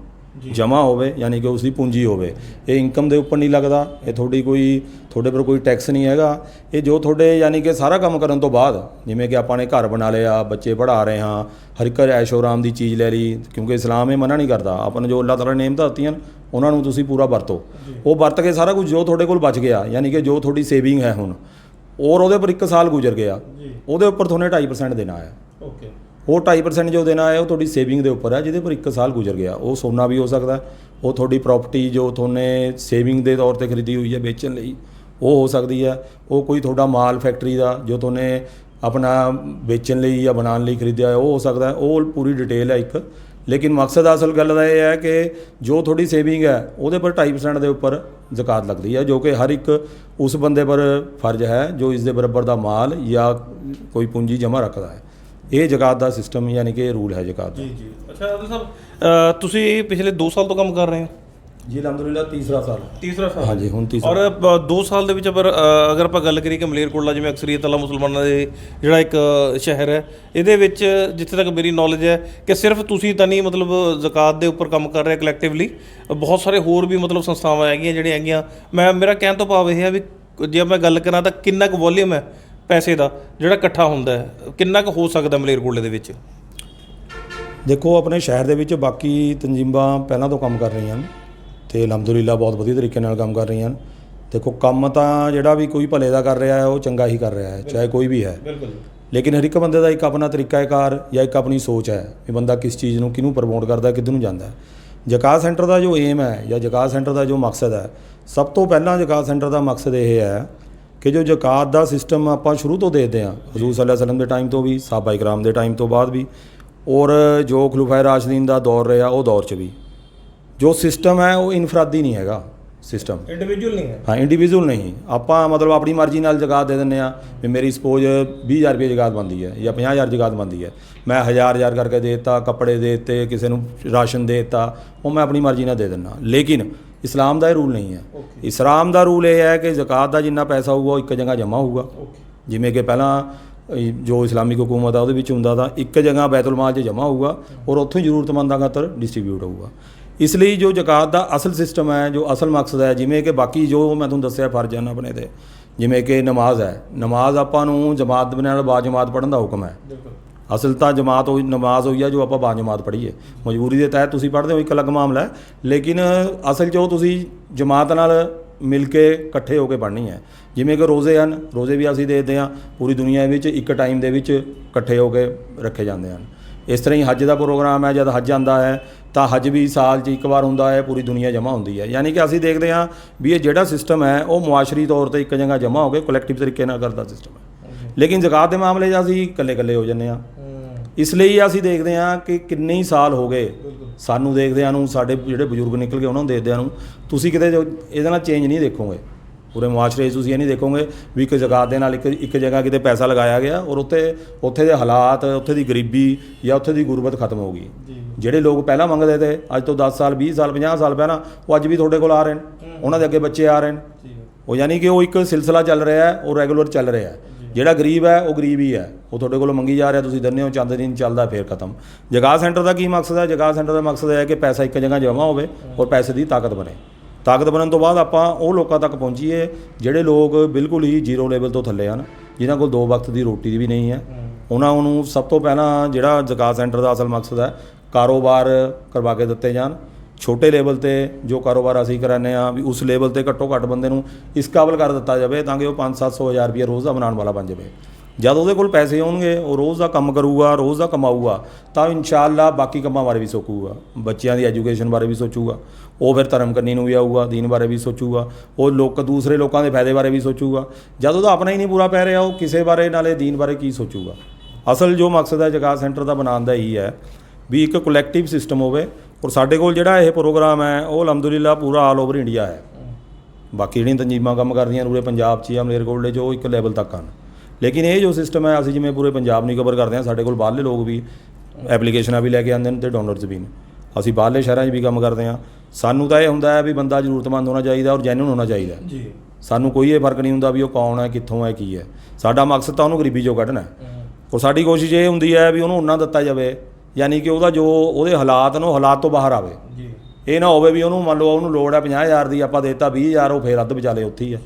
A: ਜਮ੍ਹਾਂ ਹੋਵੇ ਯਾਨੀ ਕਿ ਉਸ ਦੀ ਪੂੰਜੀ ਹੋਵੇ। ਇਹ ਇਨਕਮ ਦੇ ਉੱਪਰ ਨਹੀਂ ਲੱਗਦਾ ਇਹ ਤੁਹਾਡੀ ਕੋਈ ਤੁਹਾਡੇ ਪਰ ਕੋਈ ਟੈਕਸ ਨਹੀਂ ਹੈਗਾ। ਇਹ ਜੋ ਤੁਹਾਡੇ ਯਾਨੀ ਕਿ ਸਾਰਾ ਕੰਮ ਕਰਨ ਤੋਂ ਬਾਅਦ ਜਿਵੇਂ ਕਿ ਆਪਾਂ ਨੇ ਘਰ ਬਣਾ ਲਿਆ ਬੱਚੇ ਪੜ੍ਹਾ ਰਹੇ ਹਾਂ ਹਰ ਇੱਕ ਐਸ਼ੋ ਆਰਾਮ ਦੀ ਚੀਜ਼ ਲੈ ਲਈ ਕਿਉਂਕਿ ਇਸਲਾਮ ਇਹ ਮਨਾ ਨਹੀਂ ਕਰਦਾ। ਆਪਾਂ ਨੇ ਜੋ ਅੱਲਾਹ ਤਾਲਾ ਨੇ ਨੇਮਤਾਂ ਦਿੱਤੀਆਂ ਉਹਨਾਂ ਨੂੰ ਤੁਸੀਂ ਪੂਰਾ ਵਰਤੋ। ਉਹ ਵਰਤ ਕੇ ਸਾਰਾ ਕੁਝ ਜੋ ਤੁਹਾਡੇ ਕੋਲ ਬਚ ਗਿਆ ਯਾਨੀ ਕਿ ਜੋ ਤੁਹਾਡੀ ਸੇਵਿੰਗ ਹੈ ਹੁਣ ਔਰ ਉਹਦੇ ਪਰ 1 ਸਾਲ ਗੁਜ਼ਰ ਗਿਆ ਉਹਦੇ ਉੱਪਰ ਤੁਹਾਨੂੰ 2.5% ਦੇਣਾ ਹੈ
B: ਓਕੇ
A: ਉਹ 2.5% ਜੋ ਦੇਣਾ ਹੈ, ਉਹ ਤੁਹਾਡੀ ਸੇਵਿੰਗ ਦੇ ਉੱਪਰ ਹੈ, ਜਿਹਦੇ ਪਰ 1 ਸਾਲ ਗੁਜ਼ਰ ਗਿਆ। ਉਹ ਸੋਨਾ ਵੀ ਹੋ ਸਕਦਾ ਉਹ ਤੁਹਾਡੀ ਪ੍ਰਾਪਰਟੀ ਜੋ ਤੁਹਾਨੇ ਸੇਵਿੰਗ ਦੇ ਤੌਰ ਤੇ ਖਰੀਦੀ ਹੋਈ ਹੈ ਵੇਚਣ ਲਈ, ਉਹ ਹੋ ਸਕਦੀ ਹੈ। ਉਹ ਕੋਈ ਤੁਹਾਡਾ ਮਾਲ ਫੈਕਟਰੀ ਦਾ ਜੋ ਤੁਹਾਨੇ ਆਪਣਾ ਵੇਚਣ ਲਈ ਜਾਂ ਬਣਾਉਣ ਲਈ ਖਰੀਦਿਆ ਹੈ ਉਹ ਹੋ ਸਕਦਾ ਉਹ ਪੂਰੀ ਡਿਟੇਲ ਹੈ ਇੱਕ। ਲੇਕਿਨ ਮਕਸਦ ਅਸਲ ਗੱਲ ਦਾ ਇਹ ਹੈ ਕਿ ਜੋ ਤੁਹਾਡੀ ਸੇਵਿੰਗ ਹੈ, ਉਹਦੇ ਪਰ 2.5% ਦੇ ਉੱਪਰ ਜ਼ਕਾਤ ਲੱਗਦੀ ਹੈ, ਜੋ ਕਿ ਹਰ ਇੱਕ ਉਸ ਬੰਦੇ ਪਰ ਫਰਜ਼ ਹੈ, ਜੋ ਇਸ ਦੇ ਬਰਾਬਰ ਦਾ ਮਾਲ ਜਾਂ ਕੋਈ ਪੂੰਜੀ ਜਮ੍ਹਾਂ ਰੱਖਦਾ ਹੈ। ਇਹ ਜ਼ਕਾਤ ਦਾ ਸਿਸਟਮ ਯਾਨੀ ਕਿ ਇਹ ਰੂਲ ਹੈ ਜ਼ਕਾਤ ਦਾ।
B: ਜੀ ਜੀ। ਅੱਛਾ ਆਦਿਲ ਸਾਹਿਬ ਤੁਸੀਂ ਪਿਛਲੇ 2 ਸਾਲ ਤੋਂ ਕੰਮ ਕਰ ਰਹੇ ਹੋ?
A: ਜੀ ਅਲਹਮਦੁਲਿਲਾ ਤੀਸਰਾ ਸਾਲ।
B: ਤੀਸਰਾ ਸਾਲ।
A: ਹਾਂਜੀ ਹੁਣ ਤੀਸਰਾ।
B: ਔਰ 2 ਸਾਲ ਦੇ ਵਿੱਚ ਅਗਰ ਅਗਰ ਆਪਾਂ ਗੱਲ ਕਰੀਏ ਕਿ ਮਲੇਰਕੋਟਲਾ ਜਿਵੇਂ ਅਕਸਰੀਅਤ ਵਾਲਾ ਮੁਸਲਮਾਨਾਂ ਦੇ ਜਿਹੜਾ ਇੱਕ ਸ਼ਹਿਰ ਹੈ ਇਹਦੇ ਵਿੱਚ ਜਿੱਥੇ ਤੱਕ ਮੇਰੀ ਨੌਲੇਜ ਹੈ ਕਿ ਸਿਰਫ ਤੁਸੀਂ ਤਾਂ ਨਹੀਂ ਮਤਲਬ ਜ਼ਕਾਤ ਦੇ ਉੱਪਰ ਕੰਮ ਕਰ ਰਹੇ ਕਲੈਕਟਿਵਲੀ ਬਹੁਤ ਸਾਰੇ ਹੋਰ ਵੀ ਮਤਲਬ ਸੰਸਥਾਵਾਂ ਹੈਗੀਆਂ ਜਿਹੜੀਆਂ ਹੈਗੀਆਂ। ਮੈਂ ਮੇਰਾ ਕਹਿਣ ਤੋਂ ਭਾਵ ਇਹ ਹੈ ਵੀ ਜੇ ਮੈਂ ਗੱਲ ਕਰਾਂ ਤਾਂ ਕਿੰਨਾ ਕੁ ਵੋਲਿਊਮ ਹੈ ਪੈਸੇ ਦਾ ਜਿਹੜਾ ਇਕੱਠਾ ਹੁੰਦਾ ਹੈ ਕਿੰਨਾ ਕੁ ਹੋ ਸਕਦਾ ਮਲੇਰਕੋਟਲੇ ਦੇ ਵਿੱਚ?
A: ਦੇਖੋ ਆਪਣੇ ਸ਼ਹਿਰ ਦੇ ਵਿੱਚ ਬਾਕੀ ਤਨਜ਼ੀਮਾਂ ਪਹਿਲਾਂ ਤੋਂ ਕੰਮ ਕਰ ਰਹੀਆਂ ਹਨ ਤੇ ਅਲਹਮਦੁਲਿਲਾ ਬਹੁਤ ਵਧੀਆ ਤਰੀਕੇ ਨਾਲ ਕੰਮ ਕਰ ਰਹੀਆਂ ਹਨ। ਦੇਖੋ ਕੰਮ ਤਾਂ ਜਿਹੜਾ ਵੀ ਕੋਈ ਭਲੇ ਦਾ ਕਰ ਰਿਹਾ ਹੈ ਉਹ ਚੰਗਾ ਹੀ ਕਰ ਰਿਹਾ ਹੈ ਚਾਹੇ ਕੋਈ ਵੀ ਹੈ।
B: ਬਿਲਕੁਲ
A: ਲੇਕਿਨ ਹਰ ਇੱਕ ਬੰਦੇ ਦਾ ਇੱਕ ਆਪਣਾ ਤਰੀਕਾਕਾਰ ਜਾਂ ਇੱਕ ਆਪਣੀ ਸੋਚ ਹੈ ਵੀ ਬੰਦਾ ਕਿਸ ਚੀਜ਼ ਨੂੰ ਕਿਹਨੂੰ ਪ੍ਰਮੋਟ ਕਰਦਾ ਕਿੱਧਰ ਨੂੰ ਜਾਂਦਾ ਹੈ। ਜਕਾਤ ਸੈਂਟਰ ਦਾ ਜੋ ਏਮ ਹੈ ਜਾਂ ਜਕਾਤ ਸੈਂਟਰ ਦਾ ਜੋ ਮਕਸਦ ਹੈ ਸਭ ਤੋਂ ਪਹਿਲਾਂ ਜਕਾਤ ਸੈਂਟਰ ਦਾ ਮਕਸਦ ਇਹ ਹੈ ਕਿ ਜੋ ਜਕਾਤ ਦਾ ਸਿਸਟਮ ਆਪਾਂ ਸ਼ੁਰੂ ਤੋਂ ਦੇਖਦੇ ਹਾਂ ਹਜ਼ੂਰ ਸੱਲੱਲਾਹੁ ਅਲੈहि ਵਸੱਲਮ ਦੇ ਟਾਈਮ ਤੋਂ ਵੀ ਸਾਹਬਾ ਇਕਰਾਮ ਦੇ ਟਾਈਮ ਤੋਂ ਬਾਅਦ ਵੀ ਔਰ ਜੋ ਖੁਲਫਾਏ ਰਾਸ਼ਦੀਨ ਦਾ ਦੌਰ ਰਿਹਾ ਉਹ ਦੌਰ 'ਚ ਵੀ। ਜੋ ਸਿਸਟਮ ਹੈ ਉਹ ਇਨਫਰਾਦੀ ਨਹੀਂ ਹੈਗਾ ਸਿਸਟਮ।
B: ਇੰਡੀਵਿਜੂਅਲ ਨਹੀਂ ਹੈ।
A: ਹਾਂ ਇੰਡੀਵਿਜੂਅਲ ਨਹੀਂ। ਆਪਾਂ ਮਤਲਬ ਆਪਣੀ ਮਰਜ਼ੀ ਨਾਲ ਜਗਾਤ ਦੇ ਦਿੰਦੇ ਆ ਵੀ ਮੇਰੀ ਸਪੋਜ਼ 20000 ਰੁਪਏ ਜਗਾਤ ਬੰਦੀ ਹੈ ਜਾਂ 50000 ਜਗਾਤ ਬੰਦੀ ਹੈ। ਮੈਂ ਹਜ਼ਾਰ ਹਜ਼ਾਰ ਕਰਕੇ ਦੇ ਦਿੱਤਾ ਕੱਪੜੇ ਦੇ ਦਿੱਤੇ ਕਿਸੇ ਨੂੰ ਰਾਸ਼ਨ ਦੇ ਦਿੱਤਾ ਉਹ ਮੈਂ ਆਪਣੀ ਮਰਜ਼ੀ ਨਾਲ ਦੇ ਦਿੰਦਾ। ਲੇਕਿਨ ਇਸਲਾਮ ਦਾ ਇਹ ਰੂਲ ਨਹੀਂ ਹੈ। ਇਸਲਾਮ ਦਾ ਰੂਲ ਇਹ ਹੈ ਕਿ ਜ਼ਕਾਤ ਦਾ ਜਿੰਨਾ ਪੈਸਾ ਹੋਊਗਾ ਉਹ ਇੱਕ ਜਗ੍ਹਾ ਜਮ੍ਹਾਂ ਹੋਊਗਾ। ਜਿਵੇਂ ਕਿ ਪਹਿਲਾਂ ਜੋ ਇਸਲਾਮਿਕ ਹਕੂਮਤ ਆ ਉਹਦੇ ਵਿੱਚ ਹੁੰਦਾ ਤਾਂ ਇੱਕ ਜਗ੍ਹਾ ਬੈਤੁਲ ਮਾਲ 'ਚ ਜਮ੍ਹਾਂ ਹੋਊਗਾ ਔਰ ਉੱਥੋਂ ਹੀ ਜ਼ਰੂਰਤਮੰਦਾਂ ਖਾਤਰ ਡਿਸਟ੍ਰੀਬਿਊਟ ਹੋਊਗਾ। ਇਸ ਲਈ ਜੋ ਜ਼ਕਾਤ ਦਾ ਅਸਲ ਸਿਸਟਮ ਹੈ ਜੋ ਅਸਲ ਮਕਸਦ ਹੈ ਜਿਵੇਂ ਕਿ ਬਾਕੀ ਜੋ ਮੈਂ ਤੁਹਾਨੂੰ ਦੱਸਿਆ ਫਰਜ਼ ਹਨ ਆਪਣੇ ਤੇ ਜਿਵੇਂ ਕਿ ਨਮਾਜ਼ ਹੈ। ਨਮਾਜ਼ ਆਪਾਂ ਨੂੰ ਜਮਾਤ ਦੇ ਨਾਲ ਬਾ ਜਮਾਤ ਪੜ੍ਹਨ ਦਾ ਹੁਕਮ ਹੈ। ਅਸਲ ਤਾਂ ਜਮਾਤ ਹੋਈ ਨਮਾਜ਼ ਹੋਈ ਆ ਜੋ ਆਪਾਂ ਬਾ ਜਮਾਤ ਪੜ੍ਹੀਏ। ਮਜਬੂਰੀ ਦੇ ਤਹਿਤ ਤੁਸੀਂ ਪੜ੍ਹਦੇ ਹੋ, ਇੱਕ ਅਲੱਗ ਮਾਮਲਾ ਹੈ। ਲੇਕਿਨ ਅਸਲ 'ਚ ਉਹ ਤੁਸੀਂ ਜਮਾਤ ਨਾਲ ਮਿਲ ਕੇ ਇਕੱਠੇ ਹੋ ਕੇ ਪੜ੍ਹਨੀ ਹੈ। ਜਿਵੇਂ ਕਿ ਰੋਜ਼ੇ ਹਨ, ਰੋਜ਼ੇ ਵੀ ਅਸੀਂ ਦੇਖਦੇ ਹਾਂ, ਪੂਰੀ ਦੁਨੀਆ ਵਿੱਚ ਇੱਕ ਟਾਈਮ ਦੇ ਵਿੱਚ ਇਕੱਠੇ ਹੋ ਕੇ ਰੱਖੇ ਜਾਂਦੇ ਹਨ। ਇਸ ਤਰ੍ਹਾਂ ਹੀ ਹੱਜ ਦਾ ਪ੍ਰੋਗਰਾਮ ਹੈ, ਜਦ ਹੱਜ ਆਂਦਾ ਹੈ, ਤਾਂ ਹੱਜ ਵੀ ਸਾਲ 'ਚ ਇੱਕ ਵਾਰ ਹੁੰਦਾ ਹੈ, ਪੂਰੀ ਦੁਨੀਆ ਜਮ੍ਹਾਂ ਹੁੰਦੀ ਹੈ। ਯਾਨੀ ਕਿ ਅਸੀਂ ਦੇਖਦੇ ਹਾਂ ਵੀ ਇਹ ਜਿਹੜਾ ਸਿਸਟਮ ਹੈ, ਉਹ ਮੁਆਸ਼ਰੀ ਤੌਰ ਤੇ ਇੱਕ ਜਗ੍ਹਾ ਜਮ੍ਹਾਂ ਹੋ ਕੇ ਕਲੈਕਟਿਵ ਤਰੀਕੇ ਨਾਲ ਕਰਦਾ ਸਿਸਟਮ ਹੈ। ਲੇਕਿਨ ਜ਼ਕਾਤ ਦੇ ਮਾਮਲੇ 'ਚ ਅਸੀਂ ਇਕੱਲੇ ਇਕੱਲੇ ਹੋ ਜੰਨੇ ਆ ਇਸ ਲਈ ਅਸੀਂ ਦੇਖਦੇ ਹਾਂ ਕਿ ਕਿੰਨੇ ਹੀ ਸਾਲ ਹੋ ਗਏ ਸਾਨੂੰ ਦੇਖਦਿਆਂ ਨੂੰ ਸਾਡੇ ਜਿਹੜੇ ਬਜ਼ੁਰਗ ਨਿਕਲ ਗਏ ਉਹਨਾਂ ਨੂੰ ਦੇਖਦਿਆਂ ਨੂੰ ਤੁਸੀਂ ਕਿਤੇ ਇਹਦੇ ਨਾਲ ਚੇਂਜ ਨਹੀਂ ਦੇਖੋਗੇ। ਪੂਰੇ ਮੁਆਸ਼ਰੇ ਤੁਸੀਂ ਇਹ ਨਹੀਂ ਦੇਖੋਗੇ ਵੀ ਇੱਕ ਜ਼ਕਾਤ ਦੇ ਨਾਲ ਇੱਕ ਇੱਕ ਜਗ੍ਹਾ ਕਿਤੇ ਪੈਸਾ ਲਗਾਇਆ ਗਿਆ ਔਰ ਉੱਥੇ ਉੱਥੇ ਦੇ ਹਾਲਾਤ ਉੱਥੇ ਦੀ ਗਰੀਬੀ ਜਾਂ ਉੱਥੇ ਦੀ ਗੁਰਬਤ ਖਤਮ ਹੋ ਗਈ। ਜਿਹੜੇ ਲੋਕ ਪਹਿਲਾਂ ਮੰਗਦੇ ਤੇ ਅੱਜ ਤੋਂ 10 ਸਾਲ 20 ਸਾਲ 50 ਸਾਲ ਪਹਿਲਾਂ ਉਹ ਅੱਜ ਵੀ ਤੁਹਾਡੇ ਕੋਲ ਆ ਰਹੇ ਨੇ। ਉਹਨਾਂ ਦੇ ਅੱਗੇ ਬੱਚੇ ਆ ਰਹੇ ਨੇ। ਉਹ ਯਾਨੀ ਕਿ ਉਹ ਇੱਕ ਸਿਲਸਿਲਾ ਚੱਲ ਰਿਹਾ ਹੈ ਉਹ ਰੈਗੂਲਰ ਚੱਲ ਰਿਹਾ ਹੈ। ਜਿਹੜਾ ਗਰੀਬ ਹੈ ਉਹ ਗਰੀਬ ਹੀ ਹੈ। ਉਹ ਤੁਹਾਡੇ ਕੋਲੋਂ ਮੰਗੀ ਜਾ ਰਿਹਾ ਤੁਸੀਂ ਦਿੰਦੇ ਹੋ ਚੰਦ ਦਿਨ ਚੱਲਦਾ ਫੇਰ ਖਤਮ। ਜਗਾਹ ਸੈਂਟਰ ਦਾ ਕੀ ਮਕਸਦ ਹੈ? ਜਗਾਹ ਸੈਂਟਰ ਦਾ ਮਕਸਦ ਹੈ ਕਿ ਪੈਸਾ ਇੱਕ ਜਗ੍ਹਾ ਜਮ੍ਹਾਂ ਹੋਵੇ ਔਰ ਪੈਸੇ ਦੀ ਤਾਕਤ ਬਣੇ। ਤਾਕਤ ਬਣਨ ਤੋਂ ਬਾਅਦ ਆਪਾਂ ਉਹ ਲੋਕਾਂ ਤੱਕ ਪਹੁੰਚੀਏ ਜਿਹੜੇ ਲੋਕ ਬਿਲਕੁਲ ਹੀ ਜ਼ੀਰੋ ਲੈਵਲ ਤੋਂ ਥੱਲੇ ਹਨ ਜਿਨ੍ਹਾਂ ਕੋਲ ਦੋ ਵਕਤ ਦੀ ਰੋਟੀ ਵੀ ਨਹੀਂ ਹੈ। ਉਹਨਾਂ ਨੂੰ ਸਭ ਤੋਂ ਪਹਿਲਾਂ ਜਿਹੜਾ ਜਗਾਹ ਸੈਂਟਰ ਦਾ ਅਸਲ ਮਕਸਦ ਹੈ ਕਾਰੋਬਾਰ ਕਰਵਾ ਕੇ ਦਿੱਤੇ ਜਾਣ। ਛੋਟੇ ਲੈਵਲ ਤੇ ਜੋ ਕਾਰੋਬਾਰ ਅਸੀਂ ਕਰਾਉਂਦੇ ਆ ਵੀ ਉਸ ਲੈਵਲ ਤੇ ਘੱਟੋ ਘੱਟ ਬੰਦੇ ਨੂੰ ਇਸ ਕਾਬਲ ਕਰ ਦਿੱਤਾ ਜਾਵੇ ਤਾਂ ਕਿ ਉਹ 5-700 ਹਜ਼ਾਰ ਰੁਪਏ ਰੋਜ਼ ਦਾ ਬਣਾਉਣ ਵਾਲਾ ਬਣ ਜਾਵੇ। ਜਦ ਉਹਦੇ ਕੋਲ ਪੈਸੇ ਹੋਣਗੇ, ਉਹ ਰੋਜ਼ ਦਾ ਕੰਮ ਕਰੂਗਾ, ਰੋਜ਼ ਦਾ ਕਮਾਊਗਾ, ਤਾਂ ਇਨਸ਼ਾਅੱਲਾ ਬਾਕੀ ਕੰਮਾਂ ਬਾਰੇ ਵੀ ਸੋਚੂਗਾ, ਬੱਚਿਆਂ ਦੀ ਐਜੂਕੇਸ਼ਨ ਬਾਰੇ ਵੀ ਸੋਚੂਗਾ, ਉਹ ਫਿਰ ਧਰਮ ਕਰਨੀ ਨੂੰ ਵੀ ਆਊਗਾ, ਦੀਨ ਬਾਰੇ ਵੀ ਸੋਚੂਗਾ, ਉਹ ਲੋਕ ਦੂਸਰੇ ਲੋਕਾਂ ਦੇ ਫਾਇਦੇ ਬਾਰੇ ਵੀ ਸੋਚੂਗਾ। ਜਦ ਉਹਦਾ ਆਪਣਾ ਹੀ ਨਹੀਂ ਪੂਰਾ ਪੈ ਰਿਹਾ, ਉਹ ਕਿਸੇ ਬਾਰੇ, ਨਾਲੇ ਦੀਨ ਬਾਰੇ ਕੀ ਸੋਚੂਗਾ। ਅਸਲ ਜੋ ਮਕਸਦ ਹੈ ਜਗਾਤ ਸੈਂਟਰ ਦਾ ਬਣਾਉਣ ਦਾ ਇਹੀ ਹੈ, ਵੀ ਇੱਕ ਕਲੈਕਟਿਵ ਸਿਸਟਮ ਹੋਵੇ ਔਰ ਸਾਡੇ ਕੋਲ ਜਿਹੜਾ ਇਹ ਪ੍ਰੋਗਰਾਮ ਹੈ ਉਹ ਅਲਹਮਦੁਲਿਲਾ ਪੂਰਾ ਆਲ ਓਵਰ ਇੰਡੀਆ ਹੈ। ਬਾਕੀ ਜਿਹੜੀਆਂ ਤੰਜੀਮਾਂ ਕੰਮ ਕਰਦੀਆਂ ਪੂਰੇ ਪੰਜਾਬ 'ਚ ਜਾਂ ਮਲੇਰਕੋਟਲੇ 'ਚ ਉਹ ਇੱਕ ਲੈਵਲ ਤੱਕ ਹਨ। ਲੇਕਿਨ ਇਹ ਜੋ ਸਿਸਟਮ ਹੈ ਅਸੀਂ ਜਿਵੇਂ ਪੂਰੇ ਪੰਜਾਬ ਨਹੀਂ ਕਵਰ ਕਰਦੇ ਹਾਂ ਸਾਡੇ ਕੋਲ ਬਾਹਰਲੇ ਲੋਕ ਵੀ ਐਪਲੀਕੇਸ਼ਨਾਂ ਵੀ ਲੈ ਕੇ ਆਉਂਦੇ ਨੇ ਤੇ ਡਾਊਨਲੋਡਸ ਵੀ ਨੇ। ਅਸੀਂ ਬਾਹਰਲੇ ਸ਼ਹਿਰਾਂ 'ਚ ਵੀ ਕੰਮ ਕਰਦੇ ਹਾਂ। ਸਾਨੂੰ ਤਾਂ ਇਹ ਹੁੰਦਾ ਹੈ ਵੀ ਬੰਦਾ ਜ਼ਰੂਰਤਮੰਦ ਹੋਣਾ ਚਾਹੀਦਾ ਔਰ ਜੈਨੂਨ ਹੋਣਾ ਚਾਹੀਦਾ।
B: ਜੀ।
A: ਸਾਨੂੰ ਕੋਈ ਇਹ ਫ਼ਰਕ ਨਹੀਂ ਹੁੰਦਾ ਵੀ ਉਹ ਕੌਣ ਹੈ ਕਿੱਥੋਂ ਹੈ ਕੀ ਹੈ। ਸਾਡਾ ਮਕਸਦ ਤਾਂ ਉਹਨੂੰ ਗਰੀਬੀ ਚੋਂ ਕੱਢਣਾ ਔਰ ਸਾਡੀ ਕੋਸ਼ਿਸ਼ ਇਹ ਹੁੰਦੀ ਹੈ ਵੀ ਉਹਨੂੰ ਉਹਨਾਂ ਦਿੱਤਾ ਜਾਵੇ ਯਾਨੀ ਕਿ ਉਹਦਾ ਜੋ ਉਹਦੇ ਹਾਲਾਤ ਨੇ ਉਹ ਹਾਲਾਤ ਤੋਂ ਬਾਹਰ ਆਵੇ।
B: ਜੀ।
A: ਇਹ ਨਾ ਹੋਵੇ ਵੀ ਉਹਨੂੰ ਮੰਨ ਲਓ ਉਹਨੂੰ ਲੋੜ ਹੈ 50000 ਦੀ ਆਪਾਂ ਦੇਤਾ 20000 ਉਹ ਫੇਰ ਅੱਧ ਵਿਚਾਲੇ ਉੱਥੇ ਹੀ ਹੈ।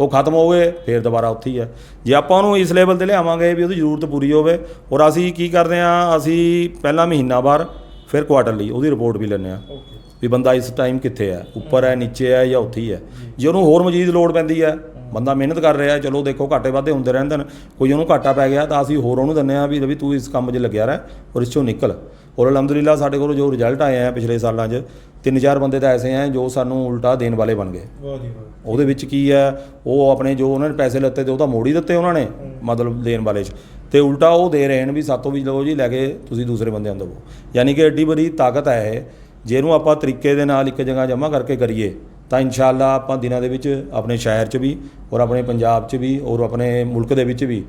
A: ਉਹ ਖਤਮ ਹੋਵੇ ਫੇਰ ਦੁਬਾਰਾ ਉੱਥੇ ਹੀ ਹੈ। ਜੇ ਆਪਾਂ ਉਹਨੂੰ ਇਸ ਲੈਵਲ ਤੇ ਲਿਆਵਾਂਗੇ ਵੀ ਉਹਦੀ ਜ਼ਰੂਰਤ ਪੂਰੀ ਹੋਵੇ ਔਰ ਅਸੀਂ ਕੀ ਕਰਦੇ ਹਾਂ ਅਸੀਂ ਪਹਿਲਾ ਮਹੀਨਾਵਾਰ ਫਿਰ ਕੁਆਟਰਲੀ ਉਹਦੀ ਰਿਪੋਰਟ ਵੀ ਹਾਂ।
B: ਓਕੇ
A: ਵੀ ਬੰਦਾ ਇਸ ਟਾਈਮ ਕਿੱਥੇ ਹੈ? ਉੱਪਰ ਹੈ ਨੀਚੇ ਹੈ ਜਾਂ ਉੱਥੇ ਹੀ ਹੈ। ਜੇ ਉਹਨੂੰ ਹੋਰ ਮਜ਼ੀਦ ਲੋੜ ਪੈਂਦੀ ਹੈ ਬੰਦਾ ਮਿਹਨਤ ਕਰ ਰਿਹਾ ਚਲੋ ਦੇਖੋ ਘਾਟੇ ਵਾਧੇ ਹੁੰਦੇ ਰਹਿੰਦੇ ਨੇ ਕੋਈ ਉਹਨੂੰ ਘਾਟਾ ਪੈ ਗਿਆ ਤਾਂ ਅਸੀਂ ਹੋਰ ਉਹਨੂੰ ਦਿੰਦੇ ਹਾਂ ਵੀ ਰਵੀ ਤੂੰ ਇਸ ਕੰਮ 'ਚ ਲੱਗਿਆ ਰਹਿ ਔਰ ਇਸ 'ਚੋਂ ਨਿਕਲ। ਔਰ ਅਲਹਮਦੁਲਿਲਾ ਸਾਡੇ ਕੋਲ ਜੋ ਰਿਜ਼ਲਟ ਆਏ ਆ ਪਿਛਲੇ ਸਾਲਾਂ 'ਚ ਤਿੰਨ ਚਾਰ ਬੰਦੇ ਤਾਂ ਐਸੇ ਹੈ ਜੋ ਸਾਨੂੰ ਉਲਟਾ ਦੇਣ ਵਾਲੇ ਬਣ ਗਏ।
B: ਵਾਹ ਜੀ ਵਾਹ।
A: ਉਹਦੇ ਵਿੱਚ ਕੀ ਹੈ ਉਹ ਆਪਣੇ ਜੋ ਉਹਨਾਂ ਨੇ ਪੈਸੇ ਲੱਤੇ ਤੇ ਉਹ ਤਾਂ ਮੋੜ ਦਿੱਤੇ ਉਹਨਾਂ ਨੇ ਮਤਲਬ ਦੇਣ ਵਾਲੇ 'ਚ। ਤੇ ਉਲਟਾ ਉਹ ਦੇ ਰਹੇ ਨੇ ਵੀ ਸਾਤੋਂ ਵੀ ਲਓ ਜੀ ਲੈ ਕੇ ਤੁਸੀਂ ਦੂਸਰੇ ਬੰਦਿਆਂ ਨੂੰ ਦੇਵੋ। ਯਾਨੀ ਕਿ ਐਡੀ ਬੜੀ ਤਾਕਤ ਹੈ ਇਹ ਜੇ ਇਹਨੂੰ ਆਪਾਂ ਤਰੀਕੇ ਦੇ ਨਾਲ ਇੱਕ ਜਗ੍ਹਾ ਜਮ੍ਹਾਂ ਕਰਕੇ ਕਰੀਏ ਤਾਂ ਇਨਸ਼ਾਅੱਲਾ ਆਪਾਂ ਦਿਨਾਂ ਦੇ ਵਿੱਚ ਆਪਣੇ ਸ਼ਹਿਰ 'ਚ ਵੀ ਔਰ ਆਪਣੇ ਪੰਜਾਬ 'ਚ ਵੀ ਔਰ ਆਪਣੇ ਮੁਲਕ ਦੇ ਵਿੱਚ ਵੀ